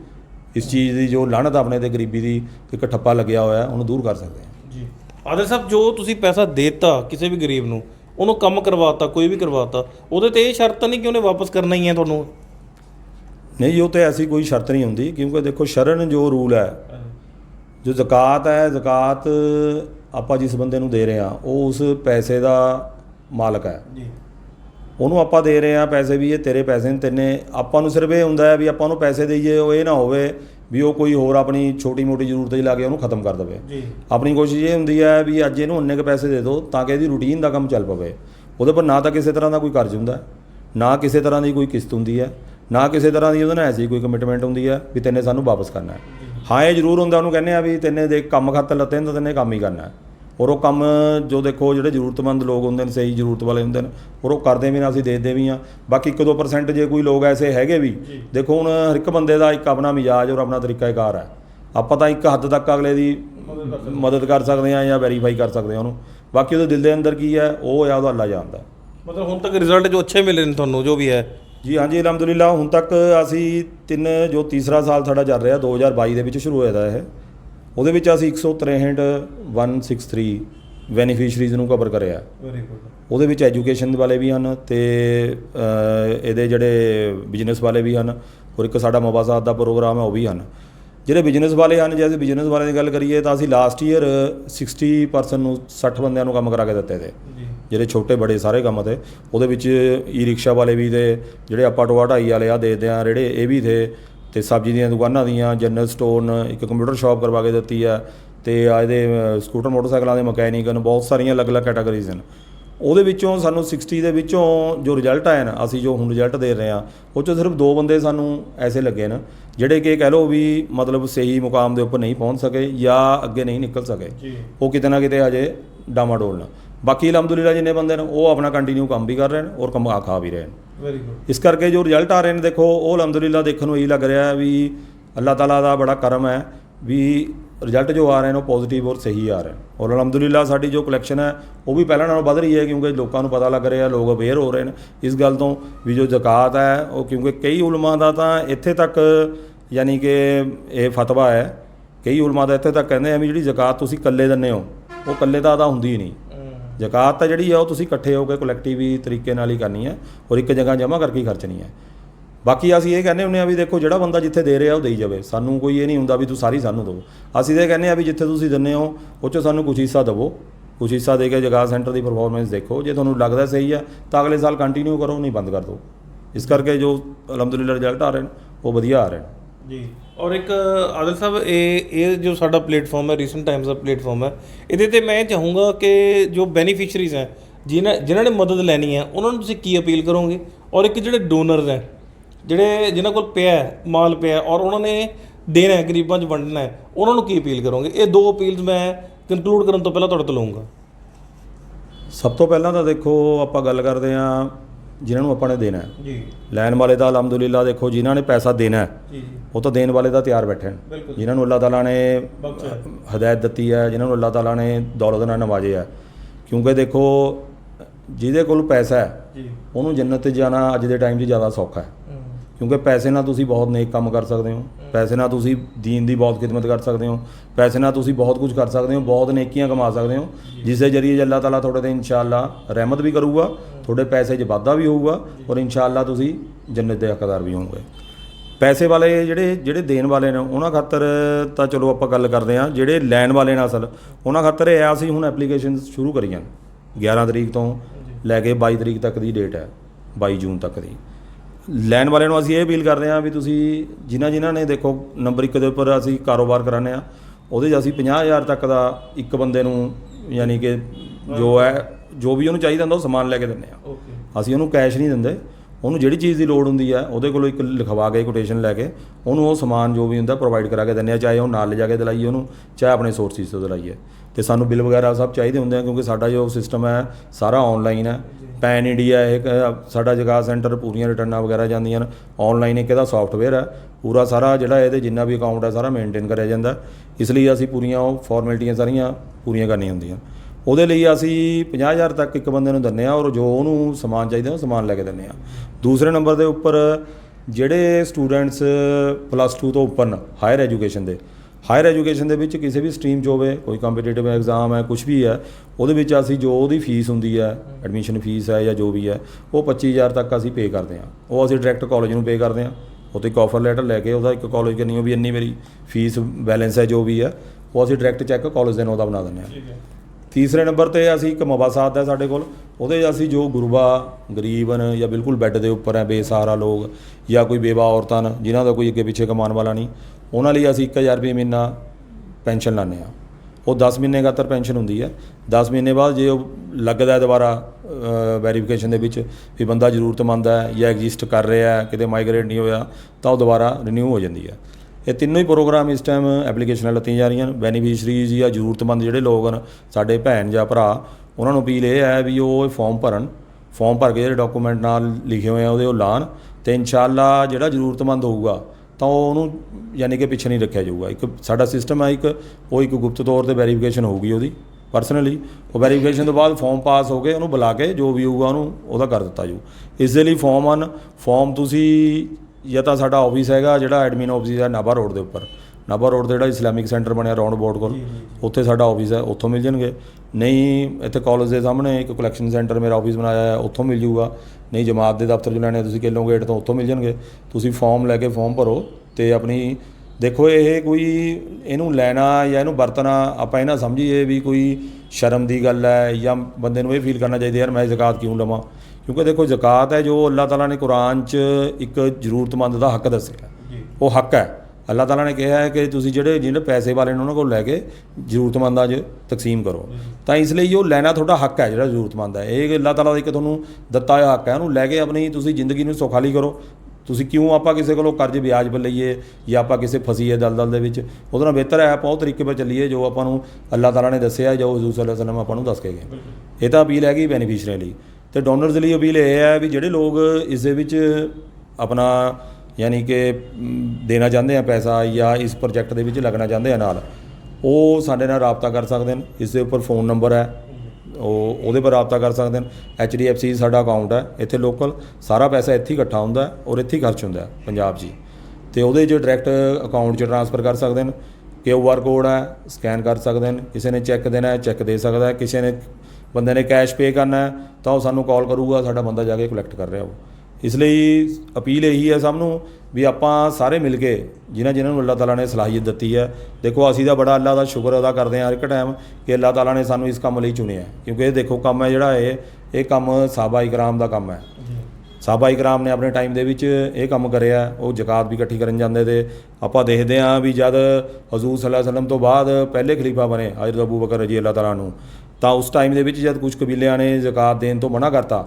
A: ਇਸ ਚੀਜ਼ ਦੀ ਜੋ ਲਾਹਨਤ ਆਪਣੇ ਤੇ ਗਰੀਬੀ ਦੀ ਇੱਕ ਠੱਪਾ ਲੱਗਿਆ ਹੋਇਆ ਉਹਨੂੰ ਦੂਰ ਕਰ ਸਕਦੇ ਹਾਂ।
B: ਜੀ। ਆਦਰ ਸਾਹਿਬ ਜੋ ਤੁਸੀਂ ਪੈਸਾ ਦੇਤਾ ਕਿਸੇ ਵੀ ਗਰੀਬ ਨੂੰ ਉਹਨੂੰ ਕੰਮ ਕਰਵਾਤਾ ਕੋਈ ਵੀ ਕਰਵਾਤਾ ਉਹਦੇ ਤੇ ਇਹ ਸ਼ਰਤ ਨਹੀਂ ਕਿ ਉਹਨੇ ਵਾਪਸ ਕਰਨਾ ਹੀ ਹੈ ਤੁਹਾਨੂੰ?
A: ਨਹੀਂ ਉਹ ਤੇ ਐਸੀ ਕੋਈ ਸ਼ਰਤ ਨਹੀਂ ਹੁੰਦੀ ਕਿਉਂਕਿ ਦੇਖੋ ਸ਼ਰਨ ਜੋ ਰੂਲ ਹੈ ਜੋ ਜ਼ਕਾਤ ਹੈ ਜ਼ਕਾਤ ਆਪਾਂ ਜਿਸ ਬੰਦੇ ਨੂੰ ਦੇ ਰਹੇ ਹਾਂ ਉਹ ਉਸ ਪੈਸੇ ਦਾ ਮਾਲਕ ਹੈ।
B: ਜੀ।
A: ਉਹਨੂੰ ਆਪਾਂ ਦੇ ਰਹੇ ਹਾਂ ਪੈਸੇ ਵੀ ਇਹ ਤੇਰੇ ਪੈਸੇ ਨੇ ਤੈਨੇ ਆਪਾਂ ਨੂੰ ਸਿਰਫ ਇਹ ਹੁੰਦਾ ਹੈ ਵੀ ਆਪਾਂ ਉਹਨੂੰ ਪੈਸੇ ਦੇਈਏ ਉਹ ਇਹ ਨਾ ਹੋਵੇ ਵੀ ਉਹ ਕੋਈ ਹੋਰ ਆਪਣੀ ਛੋਟੀ ਮੋਟੀ ਜ਼ਰੂਰਤ 'ਚ ਲਾ ਕੇ ਉਹਨੂੰ ਖਤਮ ਕਰ ਦੇਵੇ। ਆਪਣੀ ਕੋਸ਼ਿਸ਼ ਇਹ ਹੁੰਦੀ ਹੈ ਵੀ ਅੱਜ ਇਹਨੂੰ ਉਨੇ ਕੁ ਪੈਸੇ ਦੇ ਦਿਓ ਤਾਂ ਕਿ ਇਹਦੀ ਰੂਟੀਨ ਦਾ ਕੰਮ ਚੱਲ ਪਵੇ। ਉਹਦੇ ਪਰ ਨਾ ਤਾਂ ਕਿਸੇ ਤਰ੍ਹਾਂ ਦਾ ਕੋਈ ਕਰਜ਼ ਹੁੰਦਾ ਹੈ, ਨਾ ਕਿਸੇ ਤਰ੍ਹਾਂ ਦੀ ਕੋਈ ਕਿਸ਼ਤ ਹੁੰਦੀ ਹੈ ਨਾ ਕਿਸੇ ਤਰ੍ਹਾਂ ਦੀ ਉਹਦੇ ਨਾਲ ਐਸੀ ਕੋਈ ਕਮਿਟਮੈਂਟ ਹੁੰਦੀ ਹੈ ਵੀ ਤੈਨੇ ਸਾਨੂੰ ਵਾਪਸ ਕਰਨਾ ਹੈ। ਹਾਂ ਇਹ ਜ਼ਰੂਰ ਹੁੰਦਾ ਉਹਨੂੰ ਕਹਿੰਦੇ ਆ ਵੀ ਤੈਨੇ ਦੇ ਕੰਮ ਖਾਤਰ ਲੱਤੇ ਨੇ ਤਾਂ ਤੈਨੇ ਕੰਮ ਹੀ ਕਰਨਾ ਹੈ। ਔਰ ਉਹ ਕੰਮ ਜੋ ਦੇਖੋ ਜਿਹੜੇ ਜ਼ਰੂਰਤਮੰਦ ਲੋਕ ਹੁੰਦੇ ਨੇ ਸਹੀ ਜ਼ਰੂਰਤ ਵਾਲੇ ਹੁੰਦੇ ਨੇ ਔਰ ਉਹ ਕਰਦੇ ਵੀ ਨੇ ਅਸੀਂ ਦੇਦੇ ਵੀ ਆ ਬਾਕੀ 1-2% ਜੇ ਕੋਈ ਲੋਕ ਐਸੇ ਹੈਗੇ ਵੀ ਦੇਖੋ ਹੁਣ ਹਰ ਇੱਕ ਬੰਦੇ ਦਾ ਇੱਕ ਆਪਣਾ ਮਿਜਾਜ ਔਰ ਆਪਣਾ ਤਰੀਕਾਕਾਰ ਹੈ। ਆਪਾਂ ਤਾਂ ਇੱਕ ਹੱਦ ਤੱਕ ਅਗਲੇ ਦੀ ਮਦਦ ਕਰ ਸਕਦੇ ਆ ਜਾਂ ਵੈਰੀਫਾਈ ਕਰ ਸਕਦੇ ਆ ਉਹਨੂੰ। ਬਾਕੀ ਉਹਦੇ ਦਿਲ ਦੇ ਅੰਦਰ ਕੀ ਹੈ ਉਹ ਆ ਉਹਦਾ ਅੱਲਾ ਜਾਣਦਾ
B: ਮਤਲਬ ਹੁਣ ਤੱਕ ਰਿਜ਼ਲਟ ਜੋ ਅੱਛੇ ਮਿਲੇ ਨੇ ਤੁਹਾਨੂੰ ਜੋ ਵੀ ਹੈ।
A: ਜੀ ਹਾਂਜੀ ਅਲਹਮਦੁਲਿਲਾ ਹੁਣ ਤੱਕ ਅਸੀਂ ਤਿੰਨ ਜੋ ਤੀਸਰਾ ਸਾਲ ਸਾਡਾ ਚੱਲ ਰਿਹਾ 2022 ਦੇ ਵਿੱਚ ਸ਼ੁਰੂ ਹੋਇਆ ਦਾ ਇਹ। ਉਹਦੇ ਵਿੱਚ ਅਸੀਂ 163 163 ਬੈਨੀਫੀਸ਼ਰੀਜ਼ ਨੂੰ ਕਵਰ ਕਰਿਆ।
B: ਵੈਰੀ ਗੁੱਡ
A: ਉਹਦੇ ਵਿੱਚ ਐਜੂਕੇਸ਼ਨ ਵਾਲੇ ਵੀ ਹਨ ਤੇ ਇਹਦੇ ਜਿਹੜੇ ਬਿਜ਼ਨਸ ਵਾਲੇ ਵੀ ਹਨ ਔਰ ਇੱਕ ਸਾਡਾ ਮਵਾਸਾਤ ਦਾ ਪ੍ਰੋਗਰਾਮ ਹੈ ਉਹ ਵੀ ਹਨ। ਜਿਹੜੇ ਬਿਜ਼ਨਸ ਵਾਲੇ ਹਨ ਜੇ ਅਸੀਂ ਬਿਜ਼ਨਸ ਵਾਲਿਆਂ ਦੀ ਗੱਲ ਕਰੀਏ ਤਾਂ ਅਸੀਂ ਲਾਸਟ ਈਅਰ 60% ਨੂੰ 60 ਬੰਦਿਆਂ ਨੂੰ ਕੰਮ ਕਰਾ ਕੇ ਦਿੱਤੇ ਤੇ। ਜਿਹੜੇ ਛੋਟੇ ਬੜੇ ਸਾਰੇ ਕੰਮ ਤੇ ਉਹਦੇ ਵਿੱਚ ਈ ਰਿਕਸ਼ਾ ਵਾਲੇ ਵੀ ਤੇ ਜਿਹੜੇ ਆਪਾਂ ਟੋਆ ਢਾਈ ਵਾਲੇ ਆ ਦੇਦੇ ਆ ਜਿਹੜੇ ਇਹ ਵੀ ਥੇ ਤੇ ਸਬਜ਼ੀ ਦੀਆਂ ਦੁਕਾਨਾਂ ਦੀਆਂ ਜਨਰਲ ਸਟੋਰ ਨੇ ਇੱਕ ਕੰਪਿਊਟਰ ਸ਼ਾਪ ਕਰਵਾ ਕੇ ਦਿੱਤੀ ਆ ਤੇ ਆ ਇਹਦੇ ਅ, ਸਕੂਟਰ ਮੋਟਰਸਾਈਕਲਾਂ ਦੇ ਮਕੈਨਿਕ ਨੇ ਬਹੁਤ ਸਾਰੀਆਂ ਅਲੱਗ-ਅਲੱਗ ਕੈਟਾਗਰੀਜ਼ ਹਨ। ਉਹਦੇ ਵਿੱਚੋਂ ਸਾਨੂੰ 60 ਦੇ ਵਿੱਚੋਂ ਜੋ ਰਿਜ਼ਲਟ ਆਏ ਨੇ ਅਸੀਂ ਜੋ ਹੁਣ ਰਿਜ਼ਲਟ ਦੇ ਰਹੇ ਹਾਂ ਉਹ 'ਚੋਂ ਸਿਰਫ ਦੋ ਬੰਦੇ ਸਾਨੂੰ ਐਸੇ ਲੱਗੇ ਨੇ ਜਿਹੜੇ ਕਿ ਕਹਿ ਲਓ ਵੀ ਮਤਲਬ ਸਹੀ ਮੁਕਾਮ ਦੇ ਉੱਪਰ ਨਹੀਂ ਪਹੁੰਚ ਸਕੇ ਜਾਂ ਅੱਗੇ ਨਹੀਂ ਨਿਕਲ ਸਕੇ। ਉਹ ਕਿਤੇ ਨਾ ਕਿਤੇ ਹਜੇ ਡਾਮਾਡੋਲ ਨੇ। ਬਾਕੀ ਅਲਹਮਦੁਲਿਲਾ ਜਿੰਨੇ ਬੰਦੇ ਨੇ ਉਹ ਆਪਣਾ ਕੰਟੀਨਿਊ ਕੰਮ ਵੀ ਕਰ ਰਹੇ ਨੇ ਔਰ ਕਮਾ ਖਾ ਵੀ ਰਹੇ ਨੇ।
B: ਵੈਰੀ ਗੁੱਡ
A: ਇਸ ਕਰਕੇ ਜੋ ਰਿਜ਼ਲਟ ਆ ਰਹੇ ਨੇ, ਦੇਖੋ, ਉਹ ਅਲਹਮਦੁਲਿਲਾ ਦੇਖਣ ਨੂੰ ਇਹੀ ਲੱਗ ਰਿਹਾ ਹੈ ਵੀ ਅੱਲਾਹ ਤਾਲਾ ਦਾ ਬੜਾ ਕਰਮ ਹੈ ਵੀ ਰਿਜ਼ਲਟ ਜੋ ਆ ਰਹੇ ਨੇ ਉਹ ਪੋਜ਼ਿਟਿਵ ਔਰ ਸਹੀ ਆ ਰਹੇ ਔਰ ਅਲਹਮਦੁਲਿਲਾ ਸਾਡੀ ਜੋ ਕਲੈਕਸ਼ਨ ਹੈ, ਉਹ ਵੀ ਪਹਿਲਾਂ ਨਾਲੋਂ ਵੱਧ ਰਹੀ ਹੈ ਕਿਉਂਕਿ ਲੋਕਾਂ ਨੂੰ ਪਤਾ ਲੱਗ ਰਿਹਾ, ਲੋਕ ਅਵੇਅਰ ਹੋ ਰਹੇ ਨੇ। ਇਸ ਗੱਲ ਤੋਂ ਵੀ ਜੋ ਜ਼ਕਾਤ ਹੈ, ਉਹ ਕਿਉਂਕਿ ਕਈ ਉਲਮਾ ਦਾ ਤਾਂ ਇੱਥੇ ਤੱਕ ਯਾਨੀ ਕਿ ਇਹ ਫਤਵਾ ਹੈ, ਕਈ ਉਲਮਾ ਦਾ ਇੱਥੇ ਤੱਕ ਕਹਿੰਦੇ ਆ ਵੀ ਜਿਹੜੀ ਜ਼ਕਾਤ ਤੁਸੀਂ ਇਕੱਲੇ ਦਿੰਦੇ ਹੋ, ਉਹ ਇਕੱਲੇ ਤਾਂ ਅਦਾ ਹੁੰਦੀ ਹੀ ਨਹੀਂ। ਜ਼ਕਾਤ ਤਾਂ ਜਿਹੜੀ ਆ ਉਹ ਤੁਸੀਂ ਇਕੱਠੇ ਹੋ ਕੇ ਕਲੈਕਟਿਵੀ ਤਰੀਕੇ ਨਾਲ ਹੀ ਕਰਨੀ ਹੈ ਔਰ ਇੱਕ ਜਗ੍ਹਾ ਜਮ੍ਹਾਂ ਕਰਕੇ ਹੀ ਖਰਚਣੀ ਹੈ। ਬਾਕੀ ਅਸੀਂ ਇਹ ਕਹਿੰਦੇ ਹੁੰਦੇ ਆ ਵੀ ਦੇਖੋ ਜਿਹੜਾ ਬੰਦਾ ਜਿੱਥੇ ਦੇ ਰਿਹਾ ਉਹ ਦੇਈ ਜਾਵੇ। ਸਾਨੂੰ ਕੋਈ ਇਹ ਨਹੀਂ ਹੁੰਦਾ ਵੀ ਤੂੰ ਸਾਰੀ ਸਾਨੂੰ ਦਿਓ ਅਸੀਂ ਤਾਂ ਇਹ ਕਹਿੰਦੇ ਆ ਵੀ ਜਿੱਥੇ ਤੁਸੀਂ ਦਿੰਦੇ ਹੋ, ਉਹ 'ਚੋਂ ਸਾਨੂੰ ਕੁਝ ਹਿੱਸਾ ਦਿਵੋ। ਕੁਝ ਹਿੱਸਾ ਦੇ ਕੇ ਜਗਾਹ ਸੈਂਟਰ ਦੀ ਪਰਫਾਰਮੈਂਸ ਦੇਖੋ। ਜੇ ਤੁਹਾਨੂੰ ਲੱਗਦਾ ਸਹੀ ਆ, ਤਾਂ ਅਗਲੇ ਸਾਲ ਕੰਟੀਨਿਊ ਕਰੋ, ਨਹੀਂ ਬੰਦ ਕਰ ਦਿਓ। ਇਸ ਕਰਕੇ ਜੋ ਅਲਹਮਦੁਲਿਲਾ ਰਿਜ਼ਲਟ ਆ ਰਹੇ ਨੇ, ਉਹ ਵਧੀਆ ਆ ਰਹੇ ਨੇ।
B: ਜੀ। ਔਰ ਇੱਕ ਆਦਲ ਸਾਹਿਬ, ਇਹ ਇਹ ਜੋ ਸਾਡਾ ਪਲੇਟਫਾਰਮ ਹੈ ਰੀਸੈਂਟ ਟਾਈਮਸ ਦਾ ਪਲੇਟਫਾਰਮ ਹੈ, ਇਹਦੇ ਤੇ ਮੈਂ ਚਾਹੂੰਗਾ ਕਿ ਜੋ ਬੈਨੀਫੀਸ਼ੀਅਰੀਜ਼ ਹੈ, ਜਿਨ੍ਹਾਂ ਜਿਨ੍ਹਾਂ ਨੇ ਮਦਦ ਲੈਣੀ ਹੈ, ਉਹਨਾਂ ਨੂੰ ਤੁਸੀਂ ਕੀ ਅਪੀਲ ਕਰੋਗੇ? ਔਰ ਇੱਕ ਜਿਹੜੇ ਡੋਨਰਸ ਹੈ, ਜਿਹੜੇ, ਜਿਨ੍ਹਾਂ ਕੋਲ ਪਿਆ ਮਾਲ ਪਿਆ ਔਰ ਉਹਨਾਂ ਨੇ ਦੇਣਾ ਹੈ, ਗਰੀਬਾਂ 'ਚ ਵੰਡਣਾ ਹੈ, ਉਹਨਾਂ ਨੂੰ ਕੀ ਅਪੀਲ ਕਰੋਗੇ? ਇਹ ਦੋ ਅਪੀਲਸ ਮੈਂ ਕੰਕਲੂਡ ਕਰਨ ਤੋਂ ਪਹਿਲਾਂ ਤੁਹਾਡੇ ਤੋਂ ਲਵਾਂਗਾ
A: ਸਭ ਤੋਂ ਪਹਿਲਾਂ ਤਾਂ ਦੇਖੋ, ਆਪਾਂ ਗੱਲ ਕਰਦੇ ਆ ਜਿਨ੍ਹਾਂ ਨੂੰ ਆਪਾਂ ਨੇ ਦੇਣਾ ਹੈ।
B: ਜੀ।
A: ਲੈਣ ਵਾਲੇ ਤਾਂ ਅਲਹਮਦੁਲਿਲਾ ਦੇਖੋ ਜਿਨ੍ਹਾਂ ਨੇ ਪੈਸਾ ਦੇਣਾ ਹੈ
B: ਜੀ ਜੀ।
A: ਉਹ ਤਾਂ ਦੇਣ ਵਾਲੇ ਤਾਂ ਤਿਆਰ ਬੈਠੇ ਨੇ
B: ਬਿਲਕੁਲ।
A: ਜਿਨ੍ਹਾਂ ਨੂੰ ਅੱਲਾਹ ਤਾਲਾ ਨੇ
B: ਬਖਸ਼ਿਆ।
A: ਹਦਾਇਤ ਦਿੱਤੀ ਹੈ ਜਿਨ੍ਹਾਂ ਨੂੰ ਅੱਲਾਹ ਤਾਲਾ ਨੇ ਦੌਲਤ ਨਾਲ ਨਵਾਜਿਆ ਹੈ। ਕਿਉਂਕਿ ਦੇਖੋ ਜਿਹਦੇ ਕੋਲ ਪੈਸਾ ਹੈ
B: ਜੀ।
A: ਉਹਨੂੰ ਜੰਨਤ 'ਚ ਜਾਣਾ ਅੱਜ ਦੇ ਟਾਈਮ 'ਚ ਜ਼ਿਆਦਾ ਸੌਖਾ ਹੈ। ਕਿਉਂਕਿ ਪੈਸੇ ਨਾਲ ਤੁਸੀਂ ਬਹੁਤ ਨੇਕ ਕੰਮ ਕਰ ਸਕਦੇ ਹੋ। ਪੈਸੇ ਨਾਲ ਤੁਸੀਂ ਦੀਨ ਦੀ ਬਹੁਤ ਖਿਦਮਤ ਕਰ ਸਕਦੇ ਹੋ। ਪੈਸੇ ਨਾਲ ਤੁਸੀਂ ਬਹੁਤ ਕੁਝ ਕਰ ਸਕਦੇ ਹੋ ਬਹੁਤ ਨੇਕੀਆਂ ਕਮਾ ਸਕਦੇ ਹੋ। ਜਿਸ ਦੇ ਜਰੀਏ ਅੱਲਾਹ ਤਾਲਾ ਤੁਹਾਡੇ ਤੇ ਇਨਸ਼ਾਅੱਲਾ ਰਹਿਮਤ ਵੀ ਕਰੂਗਾ ਤੁਹਾਡੇ ਪੈਸੇ 'ਚ ਵਾਧਾ ਵੀ ਹੋਊਗਾ ਔਰ ਇਨਸ਼ਾਅੱਲਾ ਤੁਸੀਂ ਜੰਨਤ ਦੇ ਹੱਕਦਾਰ ਵੀ ਹੋਵੋਗੇ। ਪੈਸੇ ਵਾਲੇ ਜਿਹੜੇ ਜਿਹੜੇ ਦੇਣ ਵਾਲੇ ਨੇ, ਉਹਨਾਂ ਖਾਤਰ ਤਾਂ ਚਲੋ ਆਪਾਂ ਗੱਲ ਕਰਦੇ ਹਾਂ, ਜਿਹੜੇ ਲੈਣ ਵਾਲੇ ਨੇ ਅਸਲ, ਉਹਨਾਂ ਖਾਤਰ ਇਹ ਆ, ਅਸੀਂ ਹੁਣ ਐਪਲੀਕੇਸ਼ਨ ਸ਼ੁਰੂ ਕਰੀਆਂ। 11 ਤਰੀਕ ਤੋਂ ਲੈ ਕੇ 22 ਤਰੀਕ ਤੱਕ ਦੀ ਡੇਟ ਹੈ 22 ਜੂਨ ਤੱਕ ਦੀ। ਲੈਣ ਵਾਲਿਆਂ ਨੂੰ ਅਸੀਂ ਇਹ ਅਪੀਲ ਕਰਦੇ ਹਾਂ ਵੀ ਤੁਸੀਂ ਜਿਨ੍ਹਾਂ ਜਿਨ੍ਹਾਂ ਨੇ ਦੇਖੋ ਨੰਬਰ 1 ਦੇ ਉੱਪਰ ਅਸੀਂ ਕਾਰੋਬਾਰ ਕਰਾਉਂਦੇ ਆ ਉਹਦੇ 'ਚ ਅਸੀਂ 50000 ਤੱਕ ਦਾ ਇੱਕ ਬੰਦੇ ਨੂੰ ਯਾਨੀ ਕਿ ਜੋ ਹੈ ਜੋ ਵੀ ਉਹਨੂੰ ਚਾਹੀਦਾ ਹੁੰਦਾ ਉਹ ਸਮਾਨ ਲੈ ਕੇ ਦਿੰਦੇ ਆ
B: ਓਕੇ
A: ਅਸੀਂ ਉਹਨੂੰ ਕੈਸ਼ ਨਹੀਂ ਦਿੰਦੇ। ਉਹਨੂੰ ਜਿਹੜੀ ਚੀਜ਼ ਦੀ ਲੋੜ ਹੁੰਦੀ ਹੈ ਉਹਦੇ ਕੋਲੋਂ ਇੱਕ ਲਿਖਵਾ ਕੇ ਕੋਟੇਸ਼ਨ ਲੈ ਕੇ ਉਹਨੂੰ ਉਹ ਸਮਾਨ ਜੋ ਵੀ ਹੁੰਦਾ ਪ੍ਰੋਵਾਈਡ ਕਰਾ ਕੇ ਦਿੰਦੇ ਆ ਚਾਹੇ ਉਹ ਨਾਲ ਲਿਜਾ ਕੇ ਦਿਲਾਈਏ ਉਹਨੂੰ ਚਾਹੇ ਆਪਣੇ ਸੋਰਸਿਸ ਤੋਂ ਦਿਲਾਈਏ। ਤੇ ਸਾਨੂੰ ਬਿੱਲ ਵਗੈਰਾ ਸਭ ਚਾਹੀਦੇ ਹੁੰਦੇ ਆ ਕਿਉਂਕਿ ਸਾਡਾ ਜੋ ਸਿਸਟਮ ਹੈ ਸਾਰਾ ਆਨਲਾਈਨ ਹੈ। ਪੈਨ ਇੰਡੀਆ ਇੱਕ ਸਾਡਾ ਜਗਾ ਸੈਂਟਰ ਪੂਰੀਆਂ ਰਿਟਰਨਾਂ ਵਗੈਰਾ ਜਾਂਦੀਆਂ ਨੇ ਆਨਲਾਈਨ ਇੱਕ ਇਹਦਾ ਸੌਫਟਵੇਅਰ ਹੈ। ਪੂਰਾ ਸਾਰਾ ਜਿਹੜਾ ਇਹਦੇ ਜਿੰਨਾ ਵੀ ਅਕਾਊਂਟ ਹੈ ਸਾਰਾ ਮੇਨਟੇਨ ਕਰਿਆ ਜਾਂਦਾ। ਇਸ ਲਈ ਅਸੀਂ ਪੂਰੀਆਂ ਉਹ ਫਾਰਮੈਲਿਟੀਆਂ ਸਾਰੀਆਂ ਪੂਰੀਆਂ ਕਰਨੀਆਂ ਹੁੰਦੀਆਂ। ਉਹਦੇ ਲਈ ਅਸੀਂ 50000 ਤੱਕ ਇੱਕ ਬੰਦੇ ਨੂੰ ਦਿੰਨੇ ਆ ਔਰ ਜੋ ਉਹਨੂੰ ਸਮਾਨ ਚਾਹੀਦਾ ਉਹ ਸਮਾਨ ਲੈ ਕੇ ਦਿੰਨੇ ਆ ਦੂਸਰੇ ਨੰਬਰ ਦੇ ਉੱਪਰ ਜਿਹੜੇ ਸਟੂਡੈਂਟਸ ਪਲੱਸ 2 ਤੋਂ ਉੱਪਰ ਨੇ ਹਾਇਰ ਐਜੂਕੇਸ਼ਨ ਦੇ ਹਾਇਰ ਐਜੂਕੇਸ਼ਨ ਦੇ ਵਿੱਚ ਕਿਸੇ ਵੀ ਸਟਰੀਮ 'ਚ ਹੋਵੇ, ਕੋਈ ਕੰਪੀਟੀਟਿਵ ਐਗਜ਼ਾਮ ਹੈ ਕੁਝ ਵੀ ਹੈ, ਉਹਦੇ ਵਿੱਚ ਅਸੀਂ ਜੋ ਉਹਦੀ ਫੀਸ ਹੁੰਦੀ ਹੈ ਐਡਮਿਸ਼ਨ ਫੀਸ ਹੈ ਜਾਂ ਜੋ ਵੀ ਹੈ, ਉਹ 25000 ਤੱਕ ਅਸੀਂ ਪੇ ਕਰਦੇ ਹਾਂ। ਉਹ ਅਸੀਂ ਡਾਇਰੈਕਟ ਕਾਲਜ ਨੂੰ ਪੇ ਕਰਦੇ ਹਾਂ। ਉਹ ਤੇ ਇੱਕ ਆਫਰ ਲੈਟਰ ਲੈ ਕੇ ਉਹਦਾ ਇੱਕ ਕਾਲਜ ਕਰਨੀ ਉਹ ਵੀ ਇੰਨੀ ਮੇਰੀ ਫੀਸ ਬੈਲੈਂਸ ਹੈ ਜੋ ਵੀ ਹੈ, ਉਹ ਅਸੀਂ ਡਾਇਰੈਕਟ ਚੈੱਕ ਕਾਲਜ ਦੇ ਨਾਂ ਦਾ ਬਣਾ ਦਿੰਦੇ ਹਾਂ। ਤੀਸਰੇ ਨੰਬਰ ਤੇ ਅਸੀਂ ਇੱਕ ਮਵਾਸਾਤ ਹੈ ਸਾਡੇ ਕੋਲ। ਉਹਦੇ 'ਚ ਅਸੀਂ ਜੋ ਗੁਰਬਾ ਗਰੀਬ ਨੇ ਜਾਂ ਬਿਲਕੁਲ ਬੈੱਡ ਦੇ ਉੱਪਰ ਹੈ, ਬੇਸਹਾਰਾ ਲੋਕ ਜਾਂ ਕੋਈ ਬੇਵਾ ਔਰਤਾਂ ਨੇ, ਜਿਨ੍ਹਾਂ ਦਾ ਕੋਈ ਅੱਗੇ ਪਿੱਛੇ ਕਮਾਉਣ ਵਾਲਾ ਨਹੀਂ, ਉਹਨਾਂ ਲਈ ਅਸੀਂ 1000 ਰੁਪਏ ਮਹੀਨਾ ਪੈਨਸ਼ਨ ਲਾਉਂਦੇ ਆ ਉਹ 10 ਮਹੀਨੇ ਖਾਤਰ ਪੈਨਸ਼ਨ ਹੁੰਦੀ ਹੈ। 10 ਮਹੀਨੇ ਬਾਅਦ ਜੇ ਉਹ ਲੱਗਦਾ ਦੁਬਾਰਾ ਵੈਰੀਫਿਕੇਸ਼ਨ ਦੇ ਵਿੱਚ ਵੀ ਬੰਦਾ ਜ਼ਰੂਰਤਮੰਦ ਹੈ ਜਾਂ ਐਗਜ਼ਿਸਟ ਕਰ ਰਿਹਾ ਹੈ, ਕਿਤੇ ਮਾਈਗ੍ਰੇਟ ਨਹੀਂ ਹੋਇਆ, ਤਾਂ ਉਹ ਦੁਬਾਰਾ ਰਿਨਿਊ ਹੋ ਜਾਂਦੀ ਹੈ। ਇਹ ਤਿੰਨੋਂ ਹੀ ਪ੍ਰੋਗਰਾਮ ਇਸ ਟਾਈਮ ਐਪਲੀਕੇਸ਼ਨਾਂ ਲੱਤੀਆਂ ਜਾ ਰਹੀਆਂ ਹਨ ਬੈਨੀਫੀਸ਼ਰੀਜ਼ ਜਾਂ ਜ਼ਰੂਰਤਮੰਦ ਜਿਹੜੇ ਲੋਕ ਹਨ, ਸਾਡੇ ਭੈਣ ਜਾਂ ਭਰਾ, ਉਹਨਾਂ ਨੂੰ ਅਪੀਲ ਇਹ ਹੈ ਵੀ ਉਹ ਫਾਰਮ ਭਰਨ। ਫਾਰਮ ਭਰ ਕੇ ਜਿਹੜੇ ਡਾਕੂਮੈਂਟ ਨਾਲ ਲਿਖੇ ਹੋਏ ਆ, ਉਹਦੇ ਉਹ ਲਾਣ ਤੇ ਇਨਸ਼ਾਅੱਲਾ ਜਿਹੜਾ ਜ਼ਰੂਰਤਮੰਦ ਹੋਊਗਾ, ਤਾਂ ਉਹ ਉਹਨੂੰ ਯਾਨੀ ਕਿ ਪਿੱਛੇ ਨਹੀਂ ਰੱਖਿਆ ਜਾਊਗਾ। ਇੱਕ ਸਾਡਾ ਸਿਸਟਮ ਹੈ ਇੱਕ ਉਹ ਇੱਕ ਗੁਪਤ ਤੌਰ ਤੇ ਵੈਰੀਫਿਕੇਸ਼ਨ ਹੋਊਗੀ ਉਹਦੀ ਪਰਸਨਲੀ ਉਹ ਵੈਰੀਫਿਕੇਸ਼ਨ ਤੋਂ ਬਾਅਦ ਫਾਰਮ ਪਾਸ ਹੋ ਗਏ ਉਹਨੂੰ ਬੁਲਾ ਕੇ ਜੋ ਵੀ ਹੋਊਗਾ ਉਹਨੂੰ, ਉਹਦਾ ਕਰ ਦਿੱਤਾ ਜਾਊ। ਇਸ ਦੇ ਲਈ ਫਾਰਮ ਹਨ। ਫਾਰਮ ਤੁਸੀਂ ਜਾਂ ਤਾਂ ਸਾਡਾ ਆਫਿਸ ਹੈਗਾ ਜਿਹੜਾ ਐਡਮਿਨ ਆਫਿਸ ਹੈ ਨਾਭਾ ਰੋਡ ਦੇ ਉੱਪਰ। ਨਾਭਾ ਰੋਡ ਤੇ ਜਿਹੜਾ ਇਸਲਾਮਿਕ ਸੈਂਟਰ ਬਣਿਆ ਰਾਉਂਡ ਬੋਰਡ ਕੋਲ। ਉੱਥੇ ਸਾਡਾ ਆਫਿਸ ਹੈ ਉੱਥੋਂ ਮਿਲ ਜਾਣਗੇ। ਨਹੀਂ ਇੱਥੇ ਕਾਲਜ ਦੇ ਸਾਹਮਣੇ ਇੱਕ ਕਲੈਕਸ਼ਨ ਸੈਂਟਰ ਮੇਰਾ ਆਫਿਸ ਬਣਾਇਆ ਹੈ ਉੱਥੋਂ ਮਿਲ ਜੂਗਾ ਨਹੀਂ ਜਮਾਤ ਦੇ ਦਫ਼ਤਰ 'ਚ ਲੈਣੇ ਆ ਤੁਸੀਂ ਕਿਲੋ ਗੇਟ ਤੋਂ ਉੱਥੋਂ ਮਿਲ ਜਾਣਗੇ। ਤੁਸੀਂ ਫਾਰਮ ਲੈ ਕੇ ਫਾਰਮ ਭਰੋ ਤੇ ਆਪਣੀ ਦੇਖੋ ਇਹ ਕੋਈ ਇਹਨੂੰ ਲੈਣਾ ਜਾਂ ਇਹਨੂੰ ਵਰਤਣਾ ਆਪਾਂ ਇਹ ਨਾ ਸਮਝੀਏ ਵੀ ਕੋਈ ਸ਼ਰਮ ਦੀ ਗੱਲ ਹੈ ਜਾਂ ਬੰਦੇ ਨੂੰ ਇਹ ਫੀਲ ਕਰਨਾ ਚਾਹੀਦਾ ਯਾਰ ਮੈਂ ਜ਼ਕਾਤ ਕਿਉਂ ਲਵਾਂ? ਕਿਉਂਕਿ ਦੇਖੋ ਜ਼ਕਾਤ ਹੈ ਜੋ ਅੱਲਾਹ ਤਾਲਾ ਨੇ ਕੁਰਾਨ 'ਚ ਇੱਕ ਜ਼ਰੂਰਤਮੰਦ ਦਾ ਹੱਕ ਦੱਸਿਆ। ਉਹ ਹੱਕ ਹੈ। ਅੱਲਾਹ ਤਾਲਾ ਨੇ ਕਿਹਾ ਹੈ ਕਿ ਤੁਸੀਂ ਜਿਹੜੇ ਜਿਹੜੇ ਪੈਸੇ ਵਾਲੇ ਨੇ ਉਹਨਾਂ ਕੋਲ ਲੈ ਕੇ ਜ਼ਰੂਰਤਮੰਦਾਂ 'ਚ ਤਕਸੀਮ ਕਰੋ। ਤਾਂ ਇਸ ਲਈ ਉਹ ਲੈਣਾ ਤੁਹਾਡਾ ਹੱਕ ਹੈ ਜਿਹੜਾ ਜ਼ਰੂਰਤਮੰਦ ਹੈ। ਇਹ ਅੱਲਾਹ ਤਾਲਾ ਦਾ ਇੱਕ ਤੁਹਾਨੂੰ ਦਿੱਤਾ ਹੋਇਆ ਹੱਕ ਹੈ। ਉਹਨੂੰ ਲੈ ਕੇ ਆਪਣੀ ਤੁਸੀਂ ਜ਼ਿੰਦਗੀ ਨੂੰ ਸੁਖਾਲੀ ਕਰੋ। ਤੁਸੀਂ ਕਿਉਂ ਆਪਾਂ ਕਿਸੇ ਕੋਲੋਂ ਕਰਜ਼ ਵਿਆਜ ਪਰ ਲਈਏ ਜਾਂ ਆਪਾਂ ਕਿਸੇ ਫਸੀਏ ਦਲਦਲ ਦੇ ਵਿੱਚ? ਉਹਦੇ ਨਾਲ ਬਿਹਤਰ ਹੈ। ਆਪਾਂ ਉਹ ਤਰੀਕੇ 'ਤੇ ਚੱਲੀਏ ਜੋ ਆਪਾਂ ਨੂੰ ਅੱਲਾਹ ਤਾਲਾ ਨੇ ਦੱਸਿਆ ਜੋ ਹਜ਼ੂਰ ਸੱਲੱਲਾਹੁ ਅਲੈहि ਵਸੱਲਮ ਆਪਾਂ ਨੂੰ ਦੱਸ ਕੇ ਗਏ। ਇਹ ਤਾਂ ਅਪੀਲ ਹੈਗੀ ਬੈਨੀਫੀਸ਼ੀਅਰੀ ਲਈ। ਤੇ ਡੋਨਰਸ ਲਈ ਅਪੀਲ ਇਹ ਹੈ ਵੀ ਜਿਹੜੇ ਲੋਕ ਇਸ ਦੇ ਵਿੱਚ ਆਪਣਾ ਯਾਨੀ ਕਿ ਦੇਣਾ ਚਾਹੁੰਦੇ ਆ ਪੈਸਾ ਜਾਂ ਇਸ ਪ੍ਰੋਜੈਕਟ ਦੇ ਵਿੱਚ ਲੱਗਣਾ ਚਾਹੁੰਦੇ ਆ ਨਾਲ, ਉਹ ਸਾਡੇ ਨਾਲ ਰਾਬਤਾ ਕਰ ਸਕਦੇ ਨੇ। ਇਸ ਦੇ ਉੱਪਰ ਫੋਨ ਨੰਬਰ ਹੈ। ਉਹ, ਉਹਦੇ ਪਰ ਰਾਬਤਾ ਕਰ ਸਕਦੇ ਨੇ। HDFC ਸਾਡਾ ਅਕਾਊਂਟ ਹੈ, ਇੱਥੇ ਲੋਕਲ। ਸਾਰਾ ਪੈਸਾ ਇੱਥੇ ਇਕੱਠਾ ਹੁੰਦਾ ਔਰ ਇੱਥੇ ਹੀ ਖਰਚ ਹੁੰਦਾ ਪੰਜਾਬ 'ਚ ਹੀ। ਤੇ ਉਹਦੇ 'ਚ ਡਾਇਰੈਕਟ ਅਕਾਊਂਟ 'ਚ ਟ੍ਰਾਂਸਫਰ ਕਰ ਸਕਦੇ ਨੇ। ਕਿਊ ਆਰ ਕੋਡ ਹੈ, ਸਕੈਨ ਕਰ ਸਕਦੇ ਨੇ। ਕਿਸੇ ਨੇ ਚੈੱਕ ਦੇਣਾ ਹੈ ਚੈੱਕ ਦੇ ਸਕਦਾ ਹੈ। ਕਿਸੇ ਨੇ ਬੰਦੇ ਨੇ ਕੈਸ਼ ਪੇ ਕਰਨਾ ਹੈ ਤਾਂ ਉਹ ਸਾਨੂੰ ਕਾਲ ਕਰੂਗਾ ਸਾਡਾ ਬੰਦਾ ਜਾ ਕੇ ਕਲੈਕਟ ਕਰ ਰਿਹਾ ਉਹ। ਇਸ ਲਈ ਅਪੀਲ ਇਹੀ ਹੈ ਸਭ ਨੂੰ ਵੀ ਆਪਾਂ ਸਾਰੇ ਮਿਲ ਕੇ ਜਿਨ੍ਹਾਂ ਜਿਨ੍ਹਾਂ ਨੂੰ ਅੱਲਾਹ ਤਾਲਾ ਨੇ ਸਲਾਹੀਅਤ ਦਿੱਤੀ ਹੈ ਦੇਖੋ ਅਸੀਂ ਤਾਂ ਬੜਾ ਅੱਲਾਹ ਦਾ ਸ਼ੁਕਰ ਅਦਾ ਕਰਦੇ ਹਾਂ ਹਰ ਇੱਕ ਟਾਈਮ ਕਿ ਅੱਲਾਹ ਤਾਲਾ ਨੇ ਸਾਨੂੰ ਇਸ ਕੰਮ ਲਈ ਚੁਣਿਆ ਕਿਉਂਕਿ ਇਹ ਦੇਖੋ ਕੰਮ ਹੈ ਜਿਹੜਾ ਇਹ ਇਹ ਕੰਮ ਸਾਹਬਾ ਇਕਰਾਮ ਦਾ ਕੰਮ ਹੈ। ਸਾਹਬਾ ਇਕਰਾਮ ਨੇ ਆਪਣੇ ਟਾਈਮ ਦੇ ਵਿੱਚ ਇਹ ਕੰਮ ਕਰਿਆ ਉਹ ਜ਼ਕਾਤ ਵੀ ਇਕੱਠੀ ਕਰਨ ਜਾਂਦੇ ਤੇ ਆਪਾਂ ਦੇਖਦੇ ਹਾਂ ਵੀ ਜਦ ਹਜ਼ੂਰ ਸੱਲੱਲਾਹੁ ਅਲੈहि ਵਸੱਲਮ ਤੋਂ ਬਾਅਦ ਪਹਿਲੇ ਖਲੀਫਾ ਬਣੇ ਹਜ਼ਰਤ ਅਬੂ ਬਕਰ ਰਜੀ ਅੱਲਾਹ ਤਾਲਾ ਨੂੰ ਤਾਂ ਉਸ ਟਾਈਮ ਦੇ ਵਿੱਚ ਜਦ ਕੁਝ ਕਬੀਲਿਆਂ ਨੇ ਜ਼ਕਾਤ ਦੇਣ ਤੋਂ ਮਨਾ ਕਰਤਾ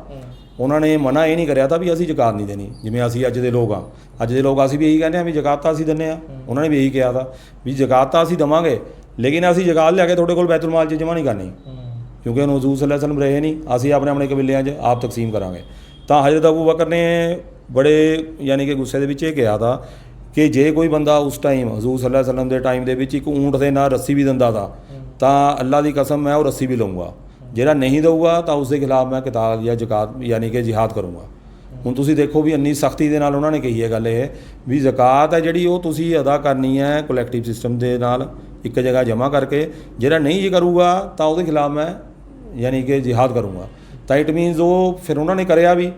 A: ਉਹਨਾਂ ਨੇ ਮਨਾ ਇਹ ਨਹੀਂ ਕਰਿਆ ਤਾਂ ਵੀ ਅਸੀਂ ਜ਼ਕਾਤ ਨਹੀਂ ਦੇਣੀ ਜਿਵੇਂ ਅਸੀਂ ਅੱਜ ਦੇ ਲੋਕ ਆ। ਅੱਜ ਦੇ ਲੋਕ ਅਸੀਂ ਵੀ ਇਹੀ ਕਹਿੰਦੇ ਆ ਵੀ ਜ਼ਕਾਤ ਤਾਂ ਅਸੀਂ ਦਿੰਨੇ ਆ। ਉਹਨਾਂ ਨੇ ਵੀ ਇਹੀ ਕਿਹਾ ਤਾਂ ਵੀ ਜ਼ਕਾਤ ਤਾਂ ਅਸੀਂ ਦਵਾਂਗੇ ਲੇਕਿਨ ਅਸੀਂ ਜ਼ਕਾਤ ਲਿਆ ਕੇ ਤੁਹਾਡੇ ਕੋਲ ਬੈਤੁਲ ਮਾਲ 'ਚ ਜਮ੍ਹਾਂ ਨਹੀਂ ਕਰਨੀ। ਕਿਉਂਕਿ ਹੁਣ ਹਜ਼ੂਰ ਸੱਲੱਲਾਹੁ ਵਸੱਲਮ ਰਹੇ ਨਹੀਂ ਅਸੀਂ ਆਪਣੇ ਆਪਣੇ ਕਬੀਲਿਆਂ 'ਚ ਆਪ ਤਕਸੀਮ ਕਰਾਂਗੇ। ਤਾਂ ਹਜ਼ਰਤ ਅਬੂ ਬਕਰ ਨੇ ਬੜੇ ਯਾਨੀ ਕਿ ਗੁੱਸੇ ਦੇ ਵਿੱਚ ਇਹ ਕਿਹਾ ਤਾਂ ਕਿ ਜੇ ਕੋਈ ਬੰਦਾ ਉਸ ਟਾਈਮ ਹਜ਼ੂਰ ਸੱਲੱਲਾਹੁ ਵਸੱਲਮ ਦੇ ਟਾਈਮ ਦੇ ਵਿੱਚ ਇੱਕ ਊਂਟ ਦੇ ਨਾਲ ਰੱਸੀ ਵੀ ਦਿੰਦਾ ਤਾਂ ਤਾਂ ਅੱਲਾ ਦੀ ਕਸਮ ਮੈਂ ਉਹ ਰੱਸੀ ਵੀ ਲਊਂਗਾ। ਜਿਹੜਾ ਨਹੀਂ ਦਊਗਾ ਤਾਂ ਉਸ ਦੇ ਖਿਲਾਫ ਮੈਂ ਕਿਤਾਬ ਜਾਂ ਜ਼ਕਾਤ ਯਾਨੀ ਕਿ ਜਿਹਾਦ ਕਰੂੰਗਾ। ਹੁਣ ਤੁਸੀਂ ਦੇਖੋ ਵੀ ਇੰਨੀ ਸਖਤੀ ਦੇ ਨਾਲ ਉਹਨਾਂ ਨੇ ਕਹੀ ਹੈ ਗੱਲ ਇਹ ਵੀ ਜ਼ਕਾਤ ਹੈ ਜਿਹੜੀ ਉਹ ਤੁਸੀਂ ਅਦਾ ਕਰਨੀ ਹੈ ਕਲੈਕਟਿਵ ਸਿਸਟਮ ਦੇ ਨਾਲ, ਇੱਕ ਜਗ੍ਹਾ ਜਮ੍ਹਾਂ ਕਰਕੇ। ਜਿਹੜਾ ਨਹੀਂ ਜੀ ਕਰੂਗਾ ਤਾਂ ਉਹਦੇ ਖਿਲਾਫ ਮੈਂ ਯਾਨੀ ਕਿ ਜਿਹਾਦ ਕਰੂੰਗਾ। ਤਾਂ ਇਟ ਮੀਨਸ ਉਹ ਫਿਰ ਉਹਨਾਂ ਨੇ ਕਰਿਆ ਵੀ।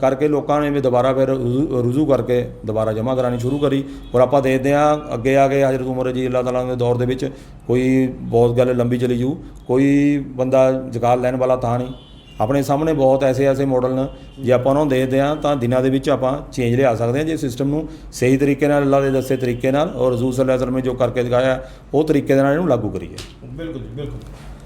A: ਕਰਕੇ ਲੋਕਾਂ ਨੇ ਵੀ ਦੁਬਾਰਾ ਫਿਰ ਰੁਜ਼ੂ- ਰੁਜ਼ੂ ਕਰਕੇ ਦੁਬਾਰਾ ਜਮ੍ਹਾਂ ਕਰਾਣੀ ਸ਼ੁਰੂ ਕਰੀ। ਔਰ ਆਪਾਂ ਦੇਖਦੇ ਹਾਂ ਅੱਗੇ ਆ ਕੇ ਹਜ਼ਰਤ ਉਮਰ ਜੀ ਅੱਲਾਹ ਤਾਲਾ ਦੇ ਦੌਰ ਦੇ ਵਿੱਚ ਕੋਈ ਬਹੁਤ ਗੱਲ ਲੰਬੀ ਚਲੀ ਜੂ ਕੋਈ ਬੰਦਾ ਜ਼ਕਾਤ ਲੈਣ ਵਾਲਾ ਤਾਂ ਨਹੀਂ। ਆਪਣੇ ਸਾਹਮਣੇ ਬਹੁਤ ਐਸੇ ਐਸੇ ਮਾਡਲ ਨੇ। ਜੇ ਆਪਾਂ ਉਹਨਾਂ ਨੂੰ ਦੇਖਦੇ ਹਾਂ ਤਾਂ ਦਿਨਾਂ ਦੇ ਵਿੱਚ ਆਪਾਂ ਚੇਂਜ ਲਿਆ ਸਕਦੇ ਹਾਂ ਜੇ ਸਿਸਟਮ ਨੂੰ ਸਹੀ ਤਰੀਕੇ ਨਾਲ, ਅੱਲਾਹ ਦੇ ਦੱਸੇ ਤਰੀਕੇ ਨਾਲ। ਔਰ ਰਸੂਲ ਸੱਲੱਲਾਹੁ ਅਲੈਹਿ ਵਸੱਲਮ ਨੇ ਜੋ ਕਰਕੇ ਦਿਖਾਇਆ, ਉਹ ਤਰੀਕੇ ਦੇ ਨਾਲ ਇਹਨੂੰ ਲਾਗੂ ਕਰੀਏ।
B: ਬਿਲਕੁਲ ਜੀ, ਬਿਲਕੁਲ।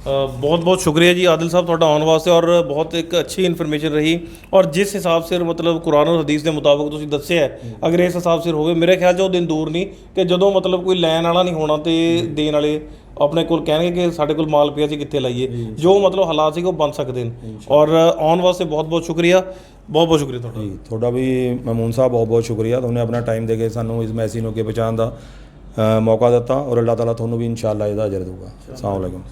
B: ਬਹੁਤ ਬਹੁਤ ਸ਼ੁਕਰੀਆ ਜੀ ਆਦਿਲ ਸਾਹਿਬ ਤੁਹਾਡਾ ਆਉਣ ਵਾਸਤੇ ਔਰ ਬਹੁਤ ਇੱਕ ਅੱਛੀ ਇਨਫੋਰਮੇਸ਼ਨ ਰਹੀ ਔਰ ਜਿਸ ਹਿਸਾਬ ਸਿਰ ਮਤਲਬ ਕੁਰਾਨ ਔਰ ਹਦੀਸ ਦੇ ਮੁਤਾਬਕ ਤੁਸੀਂ ਦੱਸਿਆ ਹੈ, ਅਗਰ ਇਸ ਹਿਸਾਬ ਸਿਰ ਹੋਵੇ ਮੇਰੇ ਖਿਆਲ 'ਚ ਉਹ ਦਿਨ ਦੂਰ ਨਹੀਂ ਕਿ ਜਦੋਂ ਮਤਲਬ ਕੋਈ ਲੈਣ ਵਾਲਾ ਨਹੀਂ ਹੋਣਾ ਤੇ ਦੇਣ ਵਾਲੇ ਆਪਣੇ ਕੋਲ ਕਹਿਣਗੇ ਕਿ ਸਾਡੇ ਕੋਲ ਮਾਲ ਪਿਆ ਸੀ ਕਿੱਥੇ ਲਾਈਏ? ਜੋ ਮਤਲਬ ਹਾਲਾਤ ਸੀ ਉਹ ਬਣ ਸਕਦੇ ਨੇ। ਔਰ ਆਉਣ ਵਾਸਤੇ ਬਹੁਤ ਬਹੁਤ ਸ਼ੁਕਰੀਆ। ਬਹੁਤ ਬਹੁਤ ਸ਼ੁਕਰੀਆ ਤੁਹਾਡਾ।
A: ਜੀ ਤੁਹਾਡਾ ਵੀ ਮਮੂਨ ਸਾਹਿਬ ਬਹੁਤ ਬਹੁਤ ਸ਼ੁਕਰੀਆ। ਤੁਹਾਨੂੰ ਆਪਣਾ ਟਾਈਮ ਦੇ ਕੇ ਸਾਨੂੰ ਇਸ ਮੈਸੇਜ ਨੂੰ ਅੱਗੇ ਪਹੁੰਚਾਉਣ ਦਾ ਅ, ਮੌਕਾ ਦਿੱਤਾ ਔਰ ਅੱਲਾਹ ਤਾਲਾ ਤੁਹਾਨੂੰ ਵੀ ਇਨਸ਼ਾਅੱਲਾ ਇਹਦਾ ਅਜਰ ਦੇਊਗਾ। ਅਸਲਾਮ ਅਲੈਕੁਮ।